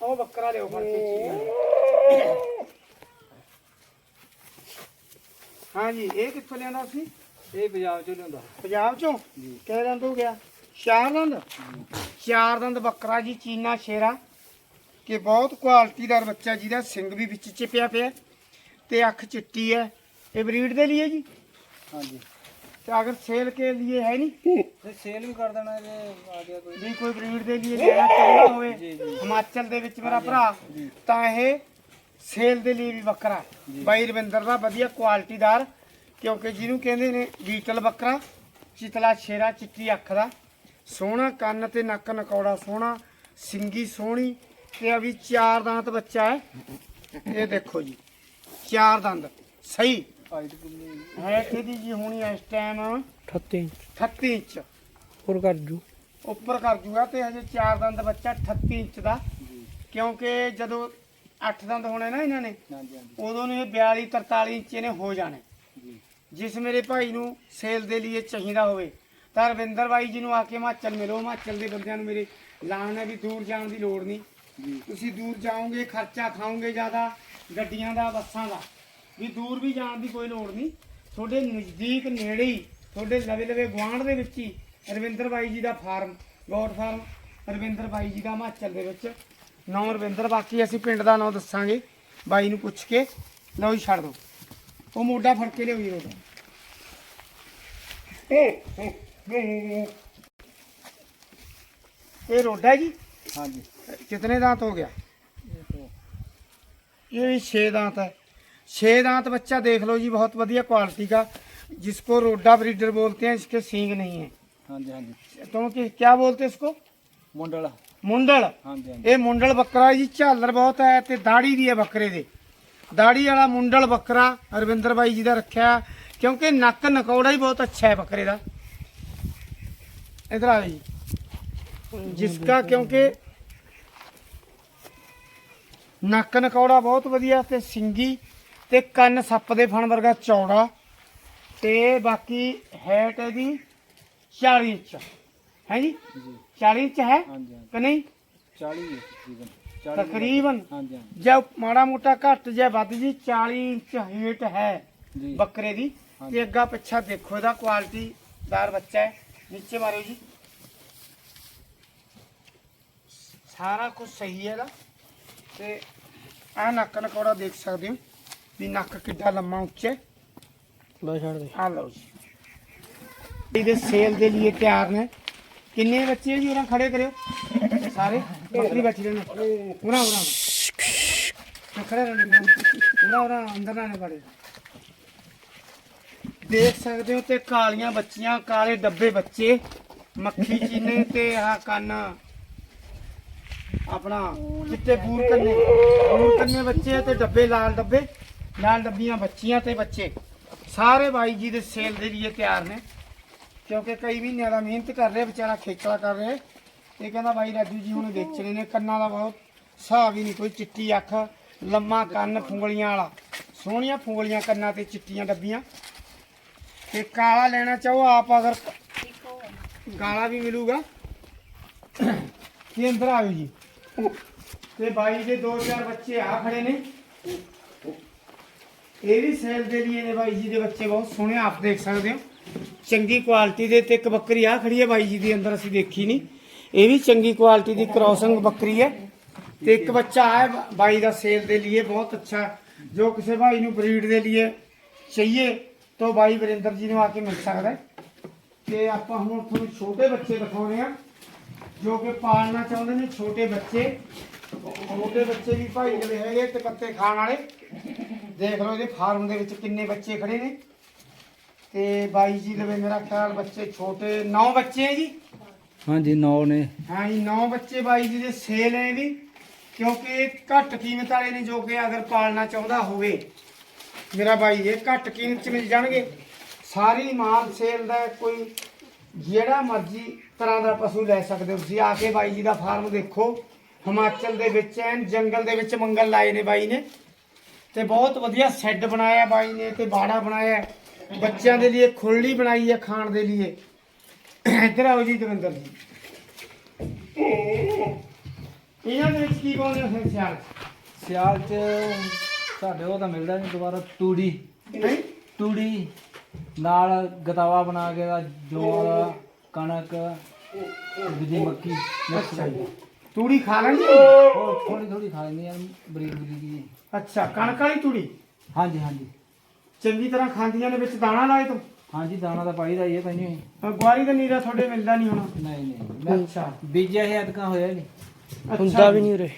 ਉਹ ਬੱਕਰਾ ਲਿਓ ਫੜ ਕੇ ਚੀਜ਼ ਹਾਂਜੀ ਇਹ ਕਿੱਥੋਂ ਲਿਆਂਦਾ ਸੀ ਇਹ ਪੰਜਾਬ ਚੋਂ ਲਿਆਉਂਦਾ। ਪੰਜਾਬ ਚੋਂ? ਕਿਹੜੇ ਦੰਦ ਹੋ ਗਿਆ? ਚਾਰ ਦੰਦ ਚਾਰ ਦੰਦ ਬੱਕਰਾ ਜੀ ਚੀਨਾ ਸ਼ੇਰਾ। ਕਿ ਬਹੁਤ ਕੁਆਲਿਟੀਦਾਰ ਬੱਚਾ ਜਿਹਦਾ ਸਿੰਘ ਵੀ ਵਿੱਚ ਚਿਪਿਆ ਪਿਆ ਤੇ ਅੱਖ ਚਿੱਟੀ ਹੈ। ਇਹ ਬਰੀਡ ਦੇ ਲਈ ਜੀ? ਹਾਂਜੀ। ਤੇ ਅਗਰ ਸੇਲ ਕੇ ਲਈ ਹੈ ਨਹੀਂ ਤੇ ਸੇਲ ਵੀ ਕਰ ਦੇਣਾ ਜੇ ਆ ਗਿਆ ਕੋਈ। ਵੀ ਕੋਈ ਬਰੀਡ ਦੇ ਲਈ ਲੈਣਾ ਚਾਹੁੰਦਾ ਹੋਵੇ ਹਿਮਾਚਲ ਦੇ ਵਿੱਚ ਮੇਰਾ ਭਰਾ ਤਾਂ ਇਹ ਸੇਲ ਦੇ ਲਈ ਵੀ ਬੱਕਰਾ ਬਾਈ ਰਵਿੰਦਰ ਦਾ ਵਧੀਆ ਕੁਆਲਿਟੀਦਾਰ ਕਿਉਂਕਿ ਜਿਹਨੂੰ ਕਹਿੰਦੇ ਨੇ ਬੀਟਲ ਬੱਕਰਾ ਚਿਤਲਾ ਸ਼ੇਰਾ ਚਿੱਟੀ ਅੱਖ ਦਾ। ਸੋਹਣਾ ਕੰਨ ਤੇ ਨੱਕ ਨਕੌੜਾ ਸੋਹਣਾ ਸਿੰਗੀ ਸੋਹਣੀ ਤੇ ਅਭੀ ਚਾਰ ਦੰਦ ਬੱਚਾ ਹੈ। ਇਹ ਦੇਖੋ ਜੀ ਚਾਰ ਦੰਦ ਸਹੀ। ਹਾਈਟ ਕਿੰਨੀ ਹੈ। ਕਿਹਦੀ ਜੀ ਹੋਣੀ ਇਸ ਟਾਈਮ 38 ਇੰਚ। 38 ਇੰਚ। ਹੋਰ ਕਰ ਜੂ। ਉੱਪਰ ਕਰ ਜੂਗਾ ਤੇ ਹਜੇ ਚਾਰ ਦੰਦ ਬੱਚਾ 38 ਇੰਚ ਦਾ। ਕਿਉਂਕਿ ਜਦੋਂ 8 ਦੰਦ ਹੋਣੇ ਨਾ ਇਹਨਾਂ ਨੇ ਉਦੋਂ ਨੂੰ ਇਹ 42 43 ਇੰਚ ਇਹਨੇ ਹੋ ਜਾਣੇ। ਜਿਸ ਮੇਰੇ ਭਾਈ ਨੂੰ ਸੇਲ ਦੇ ਲਈ ਚਾਹੀਦਾ ਹੋਵੇ ਤਾਂ ਰਵਿੰਦਰ ਬਾਈ ਜੀ ਨੂੰ ਆ ਕੇ ਹਿਮਾਚਲ ਮਿਲੋ। ਹਿਮਾਚਲ ਦੇ ਬੰਦਿਆਂ ਨੂੰ ਮੇਰੇ ਲਾਣ ਹੈ ਵੀ ਦੂਰ ਜਾਣ ਦੀ ਲੋੜ ਨਹੀਂ। ਤੁਸੀਂ ਦੂਰ ਜਾਓਗੇ ਖਰਚਾ ਖਾਓਗੇ ਜ਼ਿਆਦਾ ਗੱਡੀਆਂ ਦਾ ਬੱਸਾਂ ਦਾ। ਵੀ ਦੂਰ ਵੀ ਜਾਣ ਦੀ ਕੋਈ ਲੋੜ ਨਹੀਂ। ਤੁਹਾਡੇ ਨਜ਼ਦੀਕ ਨੇੜੇ ਹੀ ਤੁਹਾਡੇ ਲਵੇ ਲਵੇ ਗਵਾਂਢ ਦੇ ਵਿੱਚ ਹੀ ਰਵਿੰਦਰ ਬਾਈ ਜੀ ਦਾ ਫਾਰਮ ਗੋਟ ਫਾਰਮ ਰਵਿੰਦਰ ਬਾਈ ਜੀ ਦਾ ਹਿਮਾਚਲ ਦੇ ਵਿੱਚ। ਨੌ ਰਵਿੰਦਰ ਬਾਕੀ ਅਸੀਂ ਪਿੰਡ ਦਾ ਨਾਮ ਦੱਸਾਂਗੇ। ਬਾਈ ਨੂੰ ਪੁੱਛ ਕੇ ਲਓ ਜੀ ਛੱਡ ਦਿਓ ਉਹ ਮੋਢਾ ਫੜ ਕੇ ਲਿਓ ਜੀ ਉਹਦਾ ਇਹ ਰੋਡਾ ਜੀ? ਹਾਂਜੀ। ਕਿਤਨੇ ਦਾਤ ਹੋ ਗਿਆ? ਇਹ 6 ਦਾਂਤ ਹੈ। छह दांत है छह दांत बच्चा देख लो जी बहुत बढ़िया क्वालिटी का जिसको रोडा ब्रीडर बोलते हैं इसके सींग नहीं है हाँ जी हाँ जी तो कि- क्या बोलते हैं इसको मुंडल मुंडल हाँ जी हाँ जी ਇਹ ਮੁੰਡਲ ਬੱਕਰਾ ਜੀ ਝਾਲਰ ਬਹੁਤ ਹੈ ਤੇ ਦਾੜੀ ਵੀ ਹੈ ਬੱਕਰੇ ਦੇ ਦਾੜੀ ਵਾਲਾ ਮੁੰਡਲ ਬੱਕਰਾ ਅਰਵਿੰਦਰ ਬਾਈ ਜੀ ਦਾ ਰੱਖਿਆ ਕਿਉਂਕਿ ਨੱਕ ਨਕੌੜਾ ਹੀ ਬਹੁਤ ਅੱਛਾ ਹੈ ਬੱਕਰੇ ਦਾ ਇਧਰ ਆ ਜੀ ਜਿਸਕਾ ਕਿਉਂਕਿ ਨੱਕ ਨਕੌੜਾ ਬਹੁਤ ਵਧੀਆ ਤੇ ਸਿੰਗੀ ਤੇ ਕੰਨ ਸੱਪ ਦੇ ਫਣ ਵਰਗਾ ਚੌੜਾ ਤੇ ਬਾਕੀ ਹੈਟ ਇਹਦੀ 40 ਇੰਚ। ਹੈ ਜੀ? 40 ਇੰਚ ਹੈ ਕਿ ਨਹੀਂ? 40 ਤਕਰੀਬਨ ਤਕਰੀਬਨ। ਜੇ ਮਾੜਾ ਮੋਟਾ ਘੱਟ ਜੇ ਵੱਧ ਜੀ 40 ਇੰਚ ਹੈਟ ਹੈ ਬੱਕਰੇ ਦੀ। ਤੇ ਅੱਗਾ ਪਿੱਛਾ ਦੇਖੋ ਇਹਦਾ ਕੁਆਲਿਟੀ ਦਾਰ ਬੱਚਾ ਹੈ। ਨੀਚੇ ਮਾਰਿਓ ਜੀ। ਸਾਰਾ ਕੁਝ ਸਹੀ ਹੈ ਦਾ ਤੇ ਆ ਨੱਕ ਨਕੋੜਾ ਦੇਖ ਸਕਦੇ ਹੋ। ਵੀ ਨੱਕ ਕਿੱਡਾ ਲੰਮਾ ਉੱਚਾ ਹੈ। ਛੱਡ ਦੇ। ਆ ਲਓ ਜੀ। ਇਹਦੇ ਸੇਲ ਦੇ ਲਈ ਤਿਆਰ ਨੇ। ਕਿੰਨੇ ਬੱਚੇ ਜੀ ਉਹਨਾਂ ਖੜੇ ਕਰਿਓ? ਸਾਰੇ? ਬੱਕਰੀ ਬੈਠੀ ਰਹਿਣਾ ਉਰਾ ਉਰਾ। ਖੜੇ ਰਹਿਣਾ। ਉਰਾ ਉਰਾ ਅੰਦਰ ਨਾ ਪੜੇ ਦੇਖ ਸਕਦੇ ਹੋ ਤੇ ਕਾਲੀਆਂ ਬੱਚੀਆਂ ਕਾਲੇ ਡੱਬੇ ਬੱਚੇ ਮੱਖੀ ਚੀਨੇ ਤੇ ਆਹ ਕੰਨ। ਆਪਣਾ ਚਿੱਟੇ ਬੂਰ ਕੰਨੇ ਬੂਰ ਕੰਨੇ ਬੱਚੇ ਤੇ ਡੱਬੇ ਲਾਲ ਡੱਬੇ। ਨਾਲ ਡੱਬੀਆਂ ਬੱਚੀਆਂ ਤੇ ਬੱਚੇ। ਸਾਰੇ ਬਾਈ ਜੀ ਦੇ ਸੇਲ ਦੇ ਲਈ ਤਿਆਰ ਨੇ। ਕਿਉਂਕਿ ਕਈ ਮਹੀਨਿਆਂ ਦਾ ਮਿਹਨਤ ਕਰ ਰਿਹਾ, ਵਿਚਾਰਾ ਖੇਚਲਾ ਕਰ ਰਿਹਾ। ਇਹ ਕਹਿੰਦਾ ਬਾਈ ਰਾਜੂ ਜੀ ਹੁਣ ਵੇਚਣੇ ਨੇ, ਕੰਨਾਂ ਦਾ ਬਹੁਤ ਹਿਸਾਬ ਹੀ ਨਹੀਂ ਕੋਈ ਚਿੱਟੀ ਅੱਖ, ਲੰਮਾ ਕੰਨ ਫੁੰਗਲੀਆਂ ਵਾਲਾ। ਸੋਹਣੀਆਂ ਫੁੰਗਲੀਆਂ ਕੰਨਾਂ ਤੇ ਚਿੱਟੀਆਂ ਡੱਬੀਆਂ। ਤੇ ਕਾਲਾ ਲੈਣਾ ਚਾਹੋ ਆਪ ਅਗਰ ਕਾਲਾ ਵੀ ਮਿਲੂਗਾ। ਕੀ ਅੰਦਰ ਆਇਓ ਜੀ। ਤੇ ਬਾਈ ਦੇ ਦੋ ਚਾਰ ਬੱਚੇ ਆ ਖੜੇ ਨੇ। ਇਹ ਵੀ ਸੇਲ ਦੇ ਲਈ ਨੇ ਬਾਈ ਜੀ ਦੇ ਬੱਚੇ ਬਹੁਤ ਸੋਹਣੇ, ਆਪ ਦੇਖ ਸਕਦੇ ਹੋ। ਚੰਗੀ ਕੁਆਲਿਟੀ ਦੇ ਤੇ ਇੱਕ ਬੱਕਰੀ ਆ ਖੜੀ ਹੈ ਬਾਈ ਜੀ ਦੇ, ਅੰਦਰ ਅਸੀਂ ਦੇਖੀ ਨਹੀਂ। ਇਹ ਵੀ ਚੰਗੀ ਕੁਆਲਿਟੀ ਦੀ ਕ੍ਰੋਸਿੰਗ ਬੱਕਰੀ ਹੈ। ਤੇ ਇੱਕ ਬੱਚਾ ਹੈ ਬਾਈ ਦਾ ਸੇਲ ਦੇ ਲਈ ਬਹੁਤ ਅੱਛਾ। ਜੋ ਕਿਸੇ ਭਾਈ ਨੂੰ ਬਰੀਡ ਦੇ ਲਈ ਚਾਹੀਏ, ਤਾਂ ਬਾਈ ਵਰਿੰਦਰ ਜੀ ਨੂੰ ਆ ਕੇ ਮਿਲ ਸਕਦਾ ਹੈ। ਤੇ ਆਪਾਂ ਹੁਣ ਤੁਹਾਨੂੰ ਛੋਟੇ ਬੱਚੇ ਦਿਖਾਉਣੇ ਆ, ਜੋ ਕਿ ਪਾਲਣਾ ਚਾਹੁੰਦੇ ਨੇ ਛੋਟੇ ਬੱਚੇ। ਛੋਟੇ ਬੱਚੇ ਵੀ ਭਾਈ ਜਿਹੜੇ ਹੈਗੇ ਤੇ ਪੱਤੇ ਖਾਣ ਵਾਲੇ। ਦੇਖ ਲਓ ਇਹਦੇ ਫਾਰਮ ਦੇ ਵਿੱਚ ਕਿੰਨੇ ਬੱਚੇ ਖੜੇ ਨੇ। ਤੇ ਬਾਈ ਜੀ ਲਵੇ ਮੇਰਾ ਖਿਆਲ ਬੱਚੇ ਛੋਟੇ ਨੌ ਬੱਚੇ ਹੈ ਜੀ? ਹਾਂਜੀ ਨੌ ਨੇ। ਹਾਂ ਜੀ 9 ਬੱਚੇ ਬਾਈ ਜੀ ਦੇ ਸੇਲ ਨੇ ਵੀ ਕਿਉਂਕਿ ਘੱਟ ਕੀਮਤ ਵਾਲੇ ਨੇ ਜੋ ਕਿ ਅਗਰ ਪਾਲਣਾ ਚਾਹੁੰਦਾ ਹੋਵੇ। ਮੇਰਾ ਬਾਈ ਇਹ ਘੱਟ ਕੀਮਤ 'ਚ ਮਿਲ ਜਾਣਗੇ। ਸਾਰੀ ਮਾਲ ਸੇਲ ਦਾ ਕੋਈ ਜਿਹੜਾ ਮਰਜ਼ੀ ਤਰ੍ਹਾਂ ਦਾ ਪਸ਼ੂ ਲੈ ਸਕਦੇ ਹੋ। ਤੁਸੀਂ ਆ ਕੇ ਬਾਈ ਜੀ ਦਾ ਫਾਰਮ ਦੇਖੋ। ਹਿਮਾਚਲ ਦੇ ਵਿੱਚ ਐਨ ਜੰਗਲ ਦੇ ਵਿੱਚ ਮੰਗਲ ਲਾਏ ਨੇ ਬਾਈ ਨੇ। ਤੇ ਬਹੁਤ ਵਧੀਆ ਸ਼ੈੱਡ ਬਣਾਇਆ ਬਾਈ ਨੇ ਤੇ ਬਾੜਾ ਬਣਾਇਆ। ਬੱਚਿਆਂ ਦੇ ਲਈ ਖੁਰਲੀ ਬਣਾਈ ਹੈ ਖਾਣ ਦੇ ਲਈ ਇੱਧਰ ਆਓ ਜੀ ਦਵਿੰਦਰ ਜੀ। ਇਹਨਾਂ ਦੇ ਵਿੱਚ ਕੀ ਪਾਉਂਦੇ ਹੋ ਸਿਆਲ? ਸਿਆਲ ਚ ਸਾਡੇ ਉਹ ਤਾਂ ਮਿਲਦਾ ਨਹੀਂ ਦੁਬਾਰਾ ਤੂੜੀ। ਨਹੀਂ? ਤੂੜੀ ਨਾਲ ਗਤਾਵਾ ਬਣਾ ਕੇ ਦਾ ਜੋਰ ਕਣਕ ਦੂਜੀ ਮੱਕੀ ਮਿਕਸ ਤੂੜੀ ਖਾ ਲੈਂਦੀ ਥੋੜੀ ਥੋੜੀ ਖਾ ਲੈਂਦੇ ਆ ਬਰੀਕ ਬਰੀਕ ਜੀ। ਅੱਛਾ ਕਣਕ ਵਾਲੀ ਤੂੜੀ? ਹਾਂਜੀ ਹਾਂਜੀ। ਚੰਗੀ ਤਰ੍ਹਾਂ ਖਾਂਦੀਆਂ ਨੇ ਵਿੱਚ ਦਾਣਾ ਲਾਏ ਤੋਂ? ਹਾਂਜੀ ਦਾਣਾ ਤਾਂ ਪਾਈਦਾ ਹੀ ਹੈ ਪੈਣੀ ਗੁਆਰੀ ਦਾ ਨੀਰਾ ਤੁਹਾਡੇ ਮਿਲਦਾ ਨਹੀਂ ਹੋਣਾ। ਨਹੀਂ ਨਹੀਂ ਮੈਂ ਅੱਛਾ। ਬੀਜਿਆ ਹੈ ਅਦਕਾ ਹੋਇਆ ਨਹੀਂ। ਹੁੰਦਾ ਵੀ ਨਹੀਂ ਉਰੇ।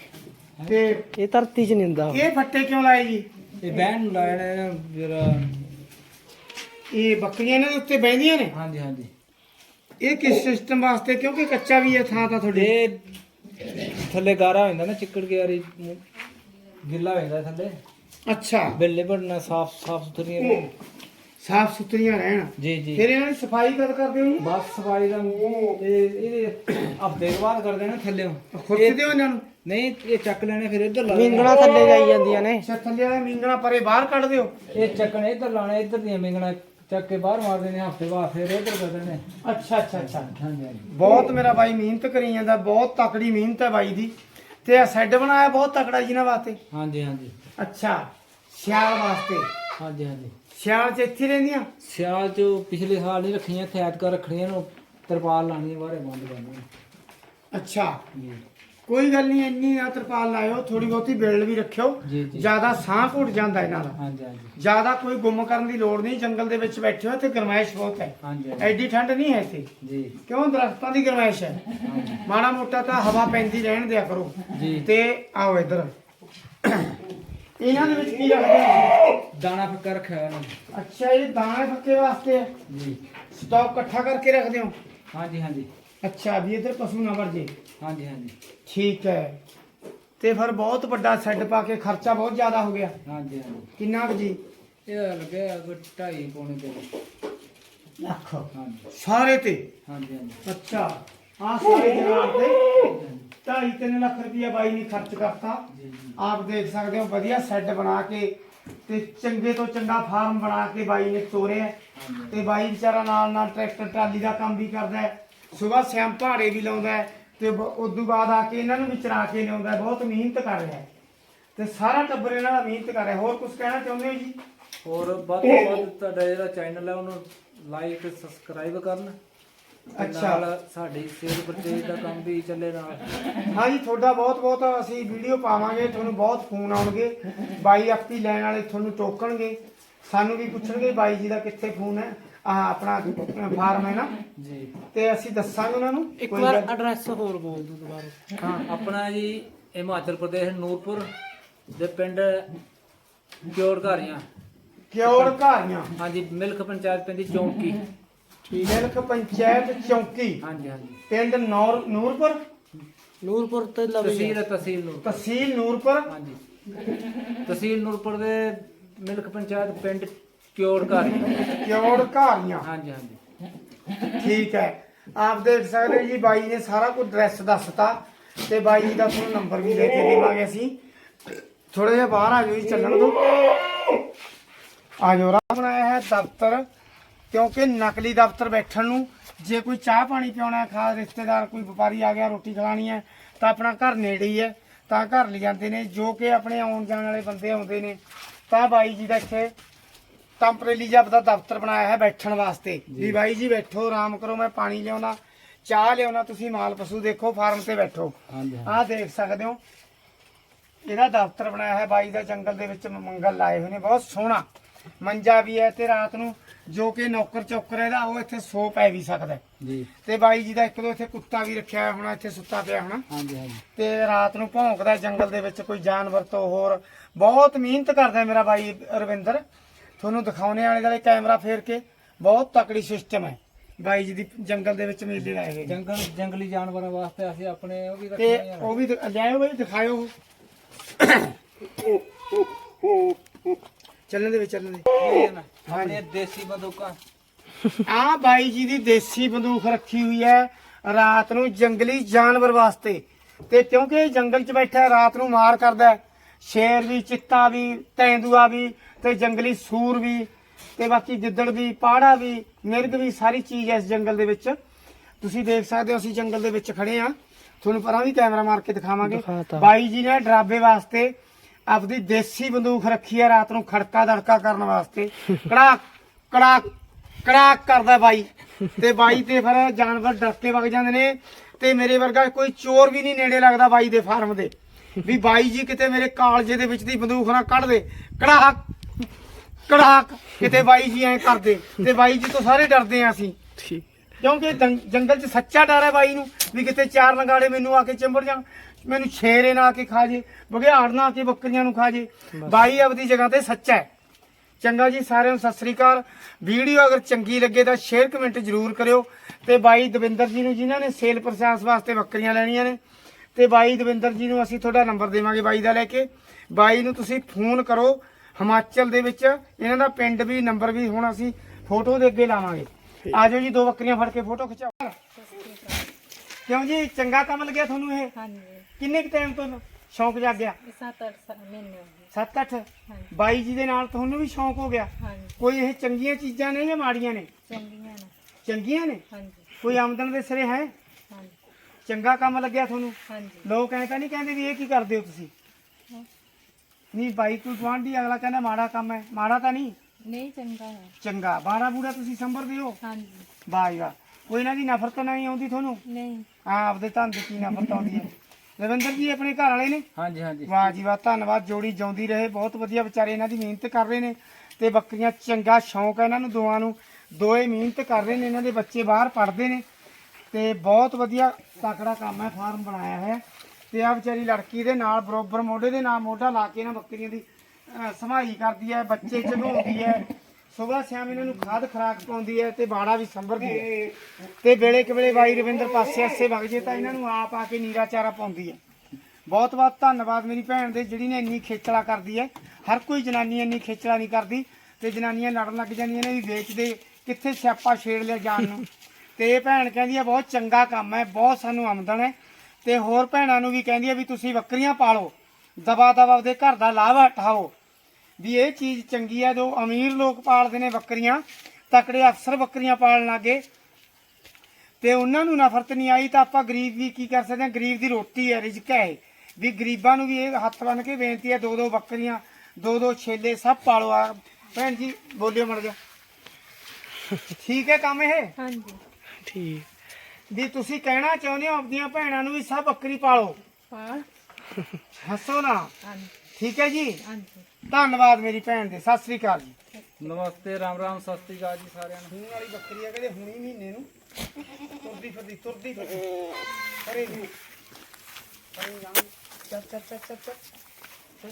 ਤੇ ਇਹ ਧਰਤੀ 'ਚ ਨਹੀਂ ਹੁੰਦਾ। ਇਹ ਫੱਟੇ ਕਿਉਂ ਲਾਏ ਜੀ? ਇਹ ਬਹਿਣ ਨੂੰ ਲਾਇਆ ਨੇ ਜਰਾ ਇਹ ਬੱਕਰੀਆਂ ਇਹਨਾਂ ਦੇ ਉੱਤੇ ਬਹਿੰਦੀਆਂ ਨੇ? ਹਾਂਜੀ ਹਾਂਜੀ। ਇਹ ਕਿਸ ਸਿਸਟਮ ਵਾਸਤੇ? ਕਿਉਂਕਿ ਕੱਚਾ ਵੀ ਹੈ ਥਾਂ ਤਾਂ ਤੁਹਾਡੇ ਇਹ ਥੱਲੇ ਗਾਰਾ ਹੋ ਜਾਂਦਾ ਨਾ ਚਿੱਕੜ ਕੇ ਯਾਰੀ ਗਿੱਲਾ ਹੋ ਜਾਂਦਾ ਥੱਲੇ। ਅੱਛਾ। ਬਿੱਲੇ ਬਣਨਾ ਸਾਫ਼ ਸਾਫ਼ ਸੁਥਰੀਆਂ ਰਹਿਣ। ਸਾਫ਼ ਸੁਥਰੀਆਂ ਰਹਿਣ। ਜੀ ਜੀ। ਫਿਰ ਇਹਨਾਂ ਦੀ ਸਫ਼ਾਈ ਕਦ ਕਰਦੇ ਹੋ ਜੀ? ਬਸ ਸਫ਼ਾਈ ਦਾ ਇਹ ਇਹਦੇ ਹਫ਼ਤੇ ਬਾਅਦ ਕਰ ਦੇਣਾ ਥੱਲੇ। ਖੁਰਚਦੇ ਹੋ ਇਹਨਾਂ ਨੂੰ। ਨਹੀਂ ਇਹ ਚੱਕ ਲੈਣੇ ਫਿਰ ਇੱਧਰ ਲਾ ਦੇਣੇ। ਮਿੰਗਣਾ ਥੱਲੇ ਜਾਈ ਜਾਂਦੀਆਂ ਨੇ। ਅੱਛਾ ਥੱਲੇ ਵਾਲਾ ਮਿੰਗਣਾ ਪਰੇ ਬਾਹਰ ਕੱਢ ਦਿਓ। ਇਹ ਚੱਕਣੇ ਇੱਧਰ ਲਾਣੇ ਇੱਧਰ ਦੀਆਂ ਮਿੰਗਣਾ ਚੱਕ ਕੇ ਬਾਹਰ ਮਾਰਦੇ ਨੇ ਹਫ਼ਤੇ ਬਾਅਦ ਫਿਰ ਇੱਧਰ ਕਰਦੇ ਨੇ ਅੱਛਾ ਅੱਛਾ ਅੱਛਾ। ਹਾਂਜੀ ਹਾਂਜੀ। ਬਹੁਤ ਮੇਰਾ ਬਾਈ ਮਿਹਨਤ ਕਰੀ ਜਾਂਦਾ ਬਹੁਤ ਤਕੜੀ ਮਿਹਨਤ ਹੈ ਬਾਈ ਦੀ। ਤੇ ਇਹ ਸੈੱਡ ਬਣਾਇਆ ਬਹੁਤ ਤਕੜਾ ਜੀ ਇਹਨਾਂ ਵਾਸਤੇ? ਹਾਂਜੀ ਹਾਂਜੀ। ਅੱਛਾ ਸਿਆਲ ਵਾਸਤੇ? ਹਾਂਜੀ ਹਾਂਜੀ। ਸਿਆਲ ਚ ਇੱਥੇ ਰਹਿੰਦੀਆਂ? ਸਿਆਲ ਚ ਪਿਛਲੇ ਸਾਲ ਨਹੀਂ ਰੱਖੀਆਂ ਇੱਥੇ ਐਤਕਾਂ ਰੱਖਣੀਆਂ ਨੂੰ ਤਰਪਾਲ ਲਾਣੀ ਹੈ ਬਾਹਰੇ ਬੰਦ ਕਰਨੀ ਅੱਛਾ। ਜੀ ਕੋਈ ਗੱਲ ਨਹੀਂ ਇੰਨੀ ਨਾ ਤਰਪਾਲ ਲਾਇਓ ਥੋੜੀ ਬਹੁਤੀ ਬਿਲਡ ਵੀ ਰੱਖਿਓ ਜੀ ਜੀ। ਜ਼ਿਆਦਾ ਸਾਹ ਘੁੱਟ ਜਾਂਦਾ ਇਹਨਾਂ ਦਾ। ਹਾਂਜੀ ਹਾਂਜੀ। ਜ਼ਿਆਦਾ ਕੋਈ ਗੁੰਮ ਕਰਨ ਦੀ ਲੋੜ ਨਹੀਂ ਜੰਗਲ ਦੇ ਵਿੱਚ ਬੈਠੇ ਹੋ ਤੇ ਗਰਮਾਇਸ਼ ਬਹੁਤ ਹੈ। ਹਾਂਜੀ ਹਾਂਜੀ। ਐਡੀ ਠੰਡ ਨਹੀਂ ਹੈ ਇੱਥੇ। ਜੀ। ਕਿਉਂ? ਦਰਖਤਾਂ ਦੀ ਗਰਮਾਇਸ਼ ਹੈ। ਹਾਂਜੀ। ਮਾੜਾ ਮੋਟਾ ਤਾਂ ਹਵਾ ਪੈਂਦੀ ਰਹਿਣ ਦਿਆ ਕਰੋ। ਜੀ। ਤੇ ਆਓ ਇੱਧਰ। ਇਹਨਾਂ ਦੇ ਵਿੱਚ ਕੀ ਰੱਖਦੇ ਹੋ? ਦਾਣਾ ਫੱਕਾ ਰੱਖਿਆ ਹੋਇਆ ਇਹਨਾਂ। ਅੱਛਾ ਇਹ ਦਾਣੇ ਫੱਕੇ ਵਾਸਤੇ ਹੈ। ਜੀ। ਸਟਾਕ ਇਕੱਠਾ ਕਰਕੇ ਰੱਖਦੇ ਹੋ? ਹਾਂਜੀ ਹਾਂਜੀ। ਅੱਛਾ ਵੀ ਇੱਧਰ ਪਸ਼ੂ ਨਾ ਵੜ ਜੇ ਹਾਂਜੀ ਹਾਂਜੀ। ਠੀਕ ਹੈ। ਤੇ ਫਿਰ ਬਹੁਤ ਵੱਡਾ ਸੈੱਡ ਪਾ ਕੇ ਖਰਚਾ ਬਹੁਤ ਜ਼ਿਆਦਾ ਹੋ ਗਿਆ। ਹਾਂਜੀ ਹਾਂਜੀ। ਕਿੰਨਾ ਕੁ ਜੀ? ਇਹ ਲੱਗਿਆ ਕੋਈ ਢਾਈ ਪੌਣੇ ਤੇ ਲੱਖ ਹਾਂਜੀ। ਸਾਰੇ ਤੇ? ਹਾਂਜੀ ਹਾਂਜੀ। ਅੱਛਾ। ਆ ਸਾਰੇ ਜਨਾਬ ਤੇ 2.5 ਲੱਖ ਰੁਪਇਆ ਬਾਈ ਨੇ ਖਰਚ ਕਰਤਾ। ਜੀ ਜੀ। ਆਪ ਦੇਖ ਸਕਦੇ ਹੋ ਵਧੀਆ ਸੈੱਡ ਬਣਾ ਕੇ ਤੇ ਚੰਗੇ ਤੋਂ ਚੰਗਾ ਫਾਰਮ ਬਣਾ ਕੇ ਬਾਈ ਨੇ ਤੋਰਿਆ। ਤੇ ਬਾਈ ਵਿਚਾਰਾ ਨਾਲ ਨਾਲ ਟਰੈਕਟਰ ਟਰਾਲੀ ਦਾ ਕੰਮ ਵੀ ਕਰਦਾ ਹੈ। ਸਵੇਰ ਸ਼ਾਮ ਪਹਾੜੇ ਵੀ ਲਾਉਂਦਾ ਹੈ ਤੇ ਬ- ਉਦੋਂ ਬਾਅਦ ਆ ਕੇ ਇਹਨਾਂ ਨੂੰ ਵੀ ਚਰਾ ਕੇ ਲਿਆਉਂਦਾ ਬਹੁਤ ਮਿਹਨਤ ਕਰ ਰਿਹਾ ਹੈ। ਤੇ ਸਾਰਾ ਟੱਬਰ ਇਹਨਾਂ ਦਾ ਮਿਹਨਤ ਕਰ ਰਿਹਾ ਹੋਰ ਕੁਝ ਕਹਿਣਾ ਚਾਹੁੰਦੇ ਹੋ ਜੀ? ਹੋਰ ਵੱਧ ਤੋਂ ਵੱਧ ਤੁਹਾਡਾ ਜਿਹੜਾ ਚੈਨਲ ਹੈ ਉਹਨੂੰ ਲਾਈਕ ਸਬਸਕ੍ਰਾਈਬ ਕਰਨ ਤੇ ਅੱਛਾ। ਨਾਲ ਸਾਡੀ ਸੇਲ ਪਰਚੇਜ ਦਾ ਕੰਮ ਵੀ ਚੱਲੇ ਨਾਲ। ਹਾਂਜੀ ਤੁਹਾਡਾ ਬਹੁਤ ਬਹੁਤ ਅਸੀਂ ਵੀਡੀਓ ਪਾਵਾਂਗੇ ਤੁਹਾਨੂੰ ਬਹੁਤ ਫੋਨ ਆਉਣਗੇ। ਬਾਈ ਆਪੀ ਲੈਣ ਵਾਲੇ ਤੁਹਾਨੂੰ ਟੋਕਣਗੇ। ਸਾਨੂੰ ਵੀ ਪੁੱਛਣਗੇ ਬਾਈ ਜੀ ਦਾ ਕਿੱਥੇ ਫੋਨ ਹੈ। ਆ ਆਪਣਾ ਫਾਰਮ ਹੈ ਨਾ। ਜੀ। ਤੇ ਅਸੀਂ ਦੱਸਾਂਗੇ ਉਹਨਾਂ ਨੂੰ। ਇੱਕ ਕੋਈ ਵਾਰ ਗੱਲ- ਐਡਰੈਸ ਹੋਰ ਬੋਲ ਦਿਓ ਦੁਬਾਰਾ। ਹਾਂ ਆਪਣਾ ਜੀ ਹਿਮਾਚਲ ਪ੍ਰਦੇਸ਼ ਨੂਰਪੁਰ ਦੇ ਪਿੰਡ ਕਿਉਰ ਘਾਰੀਆਂ। ਕਿਉੜ ਘਾਰੀਆਂ। ਹਾਂਜੀ ਮਿਲਕ ਪੰਚਾਇਤ ਪੈਂਦੀ ਚੌਂਕੀ। ਮਿਲਕ ਪੰਚਾਇਤ ਚੌਂਕੀ। ਹਾਂਜੀ ਹਾਂਜੀ। ਪਿੰਡ ਨੌਰ ਨੂਰਪੁਰ? ਨੂਰਪੁਰ ਤੇ ਲਵੇ ਤਹਿਸੀਲ ਹੈ ਤਹਿਸੀਲ ਨੂਰਪੁਰ। ਤਹਿਸੀਲ ਨੂਰਪੁਰ? ਹਾਂਜੀ। ਤਹਿਸੀਲ ਨੂਰਪੁਰ ਦੇ ਮਿਲਕ ਪੰਚਾਇਤ ਪਿੰਡ ਕਿਉਰ ਘਾਰੀਆਂ ਕਿਉੜ ਘਾਰੀਆਂ ਹਾਂਜੀ ਹਾਂਜੀ। ਠੀਕ ਹੈ। ਆਪ ਦੇਖ ਸਕਦੇ ਹੋ ਜੀ ਬਾਈ ਨੇ ਸਾਰਾ ਕੁਝ ਐਡਰੈਸ ਦੱਸਤਾ ਤੇ ਬਾਈ ਜੀ ਦਾ ਤੁਹਾਨੂੰ ਨੰਬਰ ਵੀ ਲੈ ਕੇ ਦੇਵਾਂਗੇ ਅਸੀਂ। ਥੋੜਾ ਜਿਹਾ ਬਾਹਰ ਆ ਜਾਓ ਜੀ ਚੱਲਣ ਦੋ ਆ ਜਾਓ ਰਾਹ ਬਣਾਇਆ ਹੈ ਦਫ਼ਤਰ ਕਿਉਂਕਿ ਨਕਲੀ ਦਫ਼ਤਰ ਬੈਠਣ ਨੂੰ ਜੇ ਕੋਈ ਚਾਹ ਪਾਣੀ ਪਿਉਣਾ ਹੈ ਖਾਸ ਰਿਸ਼ਤੇਦਾਰ ਕੋਈ ਵਪਾਰੀ ਆ ਗਿਆ ਰੋਟੀ ਖਿਲਾਣੀ ਹੈ ਤਾਂ ਆਪਣਾ ਘਰ ਨੇੜੇ ਹੀ ਹੈ ਤਾਂ ਘਰ ਲੈ ਜਾਂਦੇ ਨੇ। ਜੋ ਕਿ ਆਪਣੇ ਆਉਣ ਜਾਣ ਵਾਲੇ ਬੰਦੇ ਆਉਂਦੇ ਨੇ। ਤਾਂ ਬਾਈ ਜੀ ਦਾ ਇੱਥੇ ਟੈਂਪਰੇਰੀ ਜਿਹਾ ਆਪਦਾ ਦਫ਼ਤਰ ਬਣਾਇਆ ਹੈ ਬੈਠਣ ਵਾਸਤੇ। ਵੀ ਬਾਈ ਜੀ ਬੈਠੋ ਆਰਾਮ ਕਰੋ ਮੈਂ ਪਾਣੀ ਲਿਆਉਣਾ ਚਾਹ ਲਿਆਉਣਾ ਤੁਸੀਂ ਮਾਲ ਪਸ਼ੂ ਦੇਖੋ ਫਾਰਮ ਤੇ ਬੈਠੋ। ਆਹ ਦੇਖ ਸਕਦੇ ਹੋ। ਇਹਦਾ ਦਫ਼ਤਰ ਬਣਾਇਆ ਹੈ ਬਾਈ ਦਾ ਜੰਗਲ ਦੇ ਵਿੱਚ ਮੰਗਲ ਲਾਏ ਹੋਏ ਨੇ ਬਹੁਤ ਸੋਹਣਾ। ਮੰਜਾ ਵੀ ਹੈ ਤੇ ਰਾਤ ਨੂੰ ਜੋ ਕਿ ਨੌਕਰ ਚੌਕਰ ਇਹਦਾ ਉਹ ਇੱਥੇ ਸੋ ਪੈ ਵੀ ਸਕਦਾ। ਜੀ। ਤੇ ਬਾਈ ਜੀ ਦਾ ਇੱਕ ਦੋ ਇੱਥੇ ਕੁੱਤਾ ਵੀ ਰੱਖਿਆ ਹੋਇਆ ਹੋਣਾ ਇੱਥੇ ਸੁੱਤਾ ਪਿਆ ਹੋਣਾ। ਹਾਂਜੀ ਹਾਂਜੀ। ਤੇ ਰਾਤ ਨੂੰ ਭੌਂਕਦਾ ਜੰਗਲ ਦੇ ਵਿੱਚ ਕੋਈ ਜਾਨਵਰ ਤੋਂ ਹੋਰ। ਬਹੁਤ ਮਿਹਨਤ ਕਰਦਾ ਮੇਰਾ ਬਾਈ ਰਵਿੰਦਰ। ਤੁਹਾਨੂੰ ਦਿਖਾਉਣੇ ਵਾਲੇ ਵਾਲੇ ਕੈਮਰਾ ਫੇਰ ਕੇ। ਬਹੁਤ ਤਕੜੀ ਸਿਸਟਮ ਹੈ। ਬਾਈ ਜੀ ਦੀ ਜੰਗਲ ਦੇ ਵਿੱਚ ਮੇਲੇ ਲਾਏ ਹੋਏ ਨੇ। ਜੰਗਲ ਜੰਗਲੀ ਜਾਨਵਰਾਂ ਵਾਸਤੇ ਅਸੀਂ ਆਪਣੇ ਉਹ ਵੀ ਤੇ ਰੱਖਣੇ ਆ। ਉਹ ਵੀ ਦਿ- ਲਿਆਇਓ ਬਾਈ ਦਿਖਾਇਓ। ਚੱਲਣ ਦੇ ਵਿੱਚ ਚੱਲਣ ਦੇ ਆਪਣੇ ਦੇਸੀ ਬੰਦੂਕਾਂ। ਆ ਬਾਈ ਜੀ ਦੀ ਦੇਸੀ ਬੰਦੂਕ ਰੱਖੀ ਹੋਈ ਹੈ ਰਾਤ ਨੂੰ ਜੰਗਲੀ ਜਾਨਵਰ ਵਾਸਤੇ। ਤੇ ਕਿਉਂਕਿ ਇਹ ਜੰਗਲ 'ਚ ਬੈਠਾ ਹੈ, ਰਾਤ ਨੂੰ ਮਾਰ ਕਰਦਾ ਹੈ। ਸ਼ੇਰ ਵੀ ਚਿੱਤਾ ਵੀ ਤੈਂਦੂਆ ਵੀ ਤੇ ਜੰਗਲੀ ਸੂਰ ਵੀ ਤੇ ਬਾਕੀ ਗਿੱਦੜ ਵੀ ਪਾੜਾ ਵੀ ਮਿਰਗ ਵੀ ਸਾਰੀ ਚੀਜ਼ ਹੈ ਇਸ ਜੰਗਲ ਦੇ ਵਿੱਚ। ਤੁਸੀਂ ਦੇਖ ਸਕਦੇ ਹੋ ਅਸੀਂ ਜੰਗਲ ਦੇ ਵਿੱਚ ਖੜੇ ਆ ਤੁਹਾਨੂੰ ਪਰਾਂ ਵੀ ਕੈਮਰਾ ਮਾਰ ਕੇ ਦਿਖਾਵਾਂਗੇ। ਦਿਖਾਤਾ। ਬਾਈ ਜੀ ਨੇ ਡਰਾਬੇ ਵਾਸਤੇ ਆਪਦੀ ਦੇਸੀ ਬੰਦੂਕ ਰੱਖੀ ਹੈ ਰਾਤ ਨੂੰ ਖੜਕਾ ਦੜਕਾ ਕਰਨ ਵਾਸਤੇ। <laughs> ਕੜਾਕ ਕੜਾਕ ਕੜਾਕ ਕਰਦਾ ਬਾਈ। ਤੇ ਬਾਈ ਤੇ ਫਿਰ ਜਾਨਵਰ ਡਰ ਕੇ ਵਗ ਜਾਂਦੇ ਨੇ ਤੇ ਮੇਰੇ ਵਰਗਾ ਕੋਈ ਚੋਰ ਵੀ ਨਹੀਂ ਨੇੜੇ ਲੱਗਦਾ ਬਾਈ ਦੇ ਫਾਰਮ ਦੇ। ਵੀ ਬਾਈ ਜੀ ਕਿਤੇ ਮੇਰੇ ਕਾਲਜੇ ਦੇ ਵਿੱਚ ਦੀ ਬੰਦੂਕ ਨਾ ਕੱਢ ਦੇ। ਕੜਾਕ ਕੜਾਕ ਕਿਤੇ ਬਾਈ ਜੀ ਐ ਕਰਦੇ ਤੇ ਬਾਈ ਜੀ ਤੋਂ ਸਾਰੇ ਡਰਦੇ ਆ ਅਸੀਂ। ਠੀਕ। ਕਿਉਂਕਿ ਜੰਗ- ਜੰਗਲ 'ਚ ਸੱਚਾ ਡਰ ਹੈ ਬਾਈ ਨੂੰ ਵੀ ਕਿਤੇ ਚਾਰ ਲੰਗਾੜੇ ਮੈਨੂੰ ਆ ਕੇ ਚਿੰਬੜ ਜਾਣ ਮੈਨੂੰ ਸ਼ੇਰੇ ਨਾ ਆ ਕੇ ਖਾ ਜੇ ਬਘਿਆੜ ਨਾ ਆ ਕੇ ਬੱਕਰੀਆਂ ਨੂੰ ਖਾ ਜੇ। ਬਾਈ ਆਪਦੀ ਜਗ੍ਹਾ ਤੇ ਸੱਚਾ ਹੈ। ਚੰਗਾ ਜੀ ਸਾਰਿਆਂ ਨੂੰ ਸਤਿ ਸ੍ਰੀ ਅਕਾਲ। ਵੀਡੀਓ ਅਗਰ ਚੰਗੀ ਲੱਗੇ ਤਾਂ ਸ਼ੇਅਰ ਕਮੈਂਟ ਜ਼ਰੂਰ ਕਰਿਓ। ਤੇ ਬਾਈ ਦਵਿੰਦਰ ਜੀ ਨੂੰ ਜਿਨ੍ਹਾਂ ਨੇ ਸੇਲ ਪ੍ਰੋਸੈਸ ਵਾਸਤੇ ਬੱਕਰੀਆਂ ਲੈਣੀਆਂ ਨੇ ਤੇ ਬਾਈ ਦਵਿੰਦਰ ਜੀ ਨੂੰ ਅਸੀਂ ਤੁਹਾਡਾ ਨੰਬਰ ਦੇਵਾਂਗੇ ਬਾਈ ਦਾ ਲੈ ਕੇ। ਬਾਈ ਨੂੰ ਤੁਸੀਂ ਫੋਨ ਕਰੋ ਹਿਮਾਚਲ ਦੇ ਵਿੱਚ ਇਹਨਾਂ ਦਾ ਪਿੰਡ ਵੀ ਨੰਬਰ ਵੀ ਹੁਣ ਅਸੀਂ ਫੋਟੋ ਦੇ ਅੱਗੇ ਲਾਵਾਂਗੇ। ਆਜੋ ਜੀ ਦੋ ਬੱਕਰੀਆਂ ਫੜ ਕੇ ਫੋਟੋ ਖਿਚਾਓ। ਕਿਉਂ ਜੀ ਚੰਗਾ ਕੰਮ ਲੱਗਿਆ ਤੁਹਾਨੂੰ ਇਹ? ਹਾਂਜੀ। ਕਿੰਨੇ ਕੁ ਟਾਈਮ ਤੋਂ ਸ਼ੌਂਕ ਜਾਗਿਆ? ਇਹ ਸੱਤ ਅੱਠ ਸਾਲ ਮਹੀਨੇ ਹੋ ਗਏ। 7-8 ਹਾਂਜੀ। ਬਾਈ ਜੀ ਦੇ ਨਾਲ ਤੁਹਾਨੂੰ ਵੀ ਸ਼ੌਂਕ ਹੋ ਗਿਆ? ਹਾਂਜੀ। ਕੋਈ ਇਹ ਚੰਗੀਆਂ ਚੀਜ਼ਾਂ ਨੇ ਜਾਂ ਮਾੜੀਆਂ ਨੇ? ਚੰਗੀਆਂ ਨੇ। ਚੰਗੀਆਂ ਨੇ? ਹਾਂਜੀ। ਕੋਈ ਆਮਦਨ ਦੇ ਸਿਰੇ ਹੈ? ਹਾਂਜੀ। ਚੰਗਾ ਕੰਮ ਲੱਗਿਆ ਤੁਹਾਨੂੰ? ਹਾਂਜੀ। ਲੋਕ ਐਂ ਤਾਂ ਨਹੀਂ ਕਹਿੰਦੇ ਵੀ ਇਹ ਕੀ ਕਰਦੇ ਹੋ ਤੁਸੀਂ? ਨਹੀਂ ਬਾਈ ਕੋਈ ਗੁਆਂਢੀ ਅਗਲਾ ਕਹਿੰਦਾ ਮਾੜਾ ਕੰਮ ਹੈ। ਮਾੜਾ ਤਾਂ ਨਹੀਂ। ਨਹੀਂ ਚੰਗਾ ਹੈ। ਚੰਗਾ। ਬਾੜਾ ਬੂੜਾ ਤੁਸੀਂ ਸੰਭਰਦੇ ਹੋ ਹਾਂਜੀ। ਵਾਹ ਵਾਹ। ਕੋਈ ਇਹਨਾਂ ਦੀ ਨਫ਼ਰਤ ਨਹੀਂ ਆਉਂਦੀ ਤੁਹਾਨੂੰ? ਨਹੀਂ। ਹਾਂ ਆਪਦੇ ਧੰਨ ਦੀ ਕੀ ਨਫ਼ਰਤ ਆਉਂਦੀ ਹੈ। ਰਵਿੰਦਰ ਜੀ ਆਪਣੇ ਘਰ ਵਾਲੇ ਨੇ? ਹਾਂਜੀ ਹਾਂਜੀ। ਵਾਹ ਜੀ ਵਾਹ ਧੰਨਵਾਦ। ਜੋੜੀ ਜਿਉਂਦੀ ਰਹੇ। ਬਹੁਤ ਵਧੀਆ ਵਿਚਾਰੇ ਇਹਨਾਂ ਦੀ ਮਿਹਨਤ ਕਰ ਰਹੇ ਨੇ ਤੇ ਬੱਕਰੀਆਂ ਚੰਗਾ ਸ਼ੌਂਕ ਹੈ ਇਹਨਾਂ ਨੂੰ ਦੋਵਾਂ ਨੂੰ। ਦੋਏ ਮਿਹਨਤ ਕਰ ਰਹੇ ਨੇ ਇਹਨਾਂ ਦੇ ਬੱਚੇ ਬਾਹਰ ਪੜ੍ਹਦੇ ਨੇ ਤੇ ਬਹੁਤ ਵਧੀਆ ਤਕੜਾ ਕੰਮ ਹੈ ਫਾਰਮ ਬਣਾਇਆ ਹੈ ਤੇ ਆ ਵਿਚਾਰੀ ਲੜਕੀ ਦੇ ਨਾਲ ਬਰੋਬਰ ਮੋਢੇ ਦੇ ਨਾਲ ਮੋਢਾ ਲਾ ਕੇ ਇਹਨਾਂ ਬੱਕਰੀਆਂ ਦੀ ਅਹ, ਸੰਭਾਈ ਕਰਦੀ ਹੈ ਬੱਚੇ ਚੜਾਉਂਦੀ ਹੈ ਸੁਬਹ ਸ਼ਾਮ ਇਹਨਾਂ ਨੂੰ ਖਾਦ ਖਰਾਕ ਪਾਉਂਦੀ ਹੈ ਤੇ ਬਾੜਾ ਵੀ ਸੰਭਰਦੀ ਹੈ। ਤੇ ਵੇਲੇ ਕਵੇਲੇ ਬਾਈ ਰਵਿੰਦਰ ਪਾਸੇ ਆਸੇ ਵਗ ਜੇ ਤਾਂ ਇਹਨਾਂ ਨੂੰ ਆਪ ਆ ਕੇ ਨੀਰਾ ਚਾਰਾ ਪਾਉਂਦੀ ਹੈ। ਬਹੁਤ ਬਹੁਤ ਧੰਨਵਾਦ ਮੇਰੀ ਭੈਣ ਦੇ ਜਿਹੜੀ ਨੇ ਇੰਨੀ ਖੇਚਲਾ ਕਰਦੀ ਹੈ। ਹਰ ਕੋਈ ਜਨਾਨੀ ਇੰਨੀ ਖੇਚਲਾ ਨਹੀਂ ਕਰਦੀ ਤੇ ਜਨਾਨੀਆਂ ਲੜਨ ਲੱਗ ਜਾਂਦੀਆਂ ਨੇ ਵੀ ਵੇਚਦੇ ਕਿੱਥੇ ਸਿਆਪਾ ਛੇੜ ਲਿਆ ਜਾਣ ਨੂੰ। ਤੇ ਇਹ ਭੈਣ ਕਹਿੰਦੀ ਹੈ ਬਹੁਤ ਚੰਗਾ ਕੰਮ ਹੈ ਬਹੁਤ ਸਾਨੂੰ ਆਮਦਨ ਹੈ। ਤੇ ਹੋਰ ਭੈਣਾਂ ਨੂੰ ਵੀ ਕਹਿੰਦੀ ਹੈ ਵੀ ਤੁਸੀਂ ਬੱਕਰੀਆਂ ਪਾਲੋ ਦਬਾ ਦਬਾ ਉਹਦੇ ਘਰ ਦਾ ਲਾਭ ਉਠਾਓ ਵੀ ਇਹ ਚੀਜ਼ ਚੰਗੀ ਹੈ ਜੋ ਅਮੀਰ ਲੋਕ ਪਾਲਦੇ ਨੇ ਬੱਕਰੀਆਂ ਤਕੜੇ ਅਫਸਰ ਬੱਕਰੀਆਂ ਪਾਲਣ ਲੱਗੇ ਤੇ ਉਹਨਾਂ ਨੂੰ ਨਫ਼ਰਤ ਨਹੀਂ ਆਈ ਤਾਂ ਆਪਾਂ ਗਰੀਬ ਵੀ ਕੀ ਕਰ ਸਕਦੇ ਹਾਂ ਗਰੀਬ ਦੀ ਰੋਟੀ ਹੈ ਰਿਜ਼ਕ ਹੈ। ਵੀ ਗਰੀਬਾਂ ਨੂੰ ਵੀ ਇਹ ਹੱਥ ਬੰਨ ਕੇ ਬੇਨਤੀ ਹੈ ਦੋ ਦੋ ਬੱਕਰੀਆਂ ਦੋ ਦੋ ਛੇਲੇ ਸਭ ਪਾਲੋ ਆ। ਭੈਣ ਜੀ ਬੋਲਿਓ ਮੜ ਜਾ <laughs> ਠੀਕ ਹੈ ਕੰਮ ਇਹ? ਹਾਂਜੀ। ਠੀਕ। ਵੀ ਤੁਸੀਂ ਕਹਿਣਾ ਚਾਹੁੰਦੇ ਹੋ ਆਪਣੀਆਂ ਭੈਣਾਂ ਨੂੰ ਵੀ ਸਭ ਬੱਕਰੀ ਪਾਲੋ। ਪਾਲ ਹੱਸੋ ਨਾ। ਹਾਂਜੀ। ਠੀਕ ਹੈ ਜੀ? ਹਾਂਜੀ। ਧੰਨਵਾਦ ਮੇਰੀ ਭੈਣ ਦੇ। ਸਤਿ ਸ੍ਰੀ ਅਕਾਲ ਜੀ। ਨਮਸਤੇ ਰਾਮ ਰਾਮ ਸਤਿ ਸ੍ਰੀ ਅਕਾਲ ਜੀ ਸਾਰਿਆਂ ਨੂੰ। ਹੁਣ ਵਾਲੀ ਬੱਕਰੀ ਆ ਕਹਿੰਦੇ ਹੁਣੀ ਮਹੀਨੇ ਨੂੰ। ਤੁਰਦੀ ਫਿਰਦੀ ਤੁਰਦੀ ਫਿਰਦੀ। ਅਰੇ ਜੀ। ਅਰੇ ਚੱਲ ਚੱਲ ਚੱਲ ਚੱਲ ਚੱਲ। ਚੱਲ।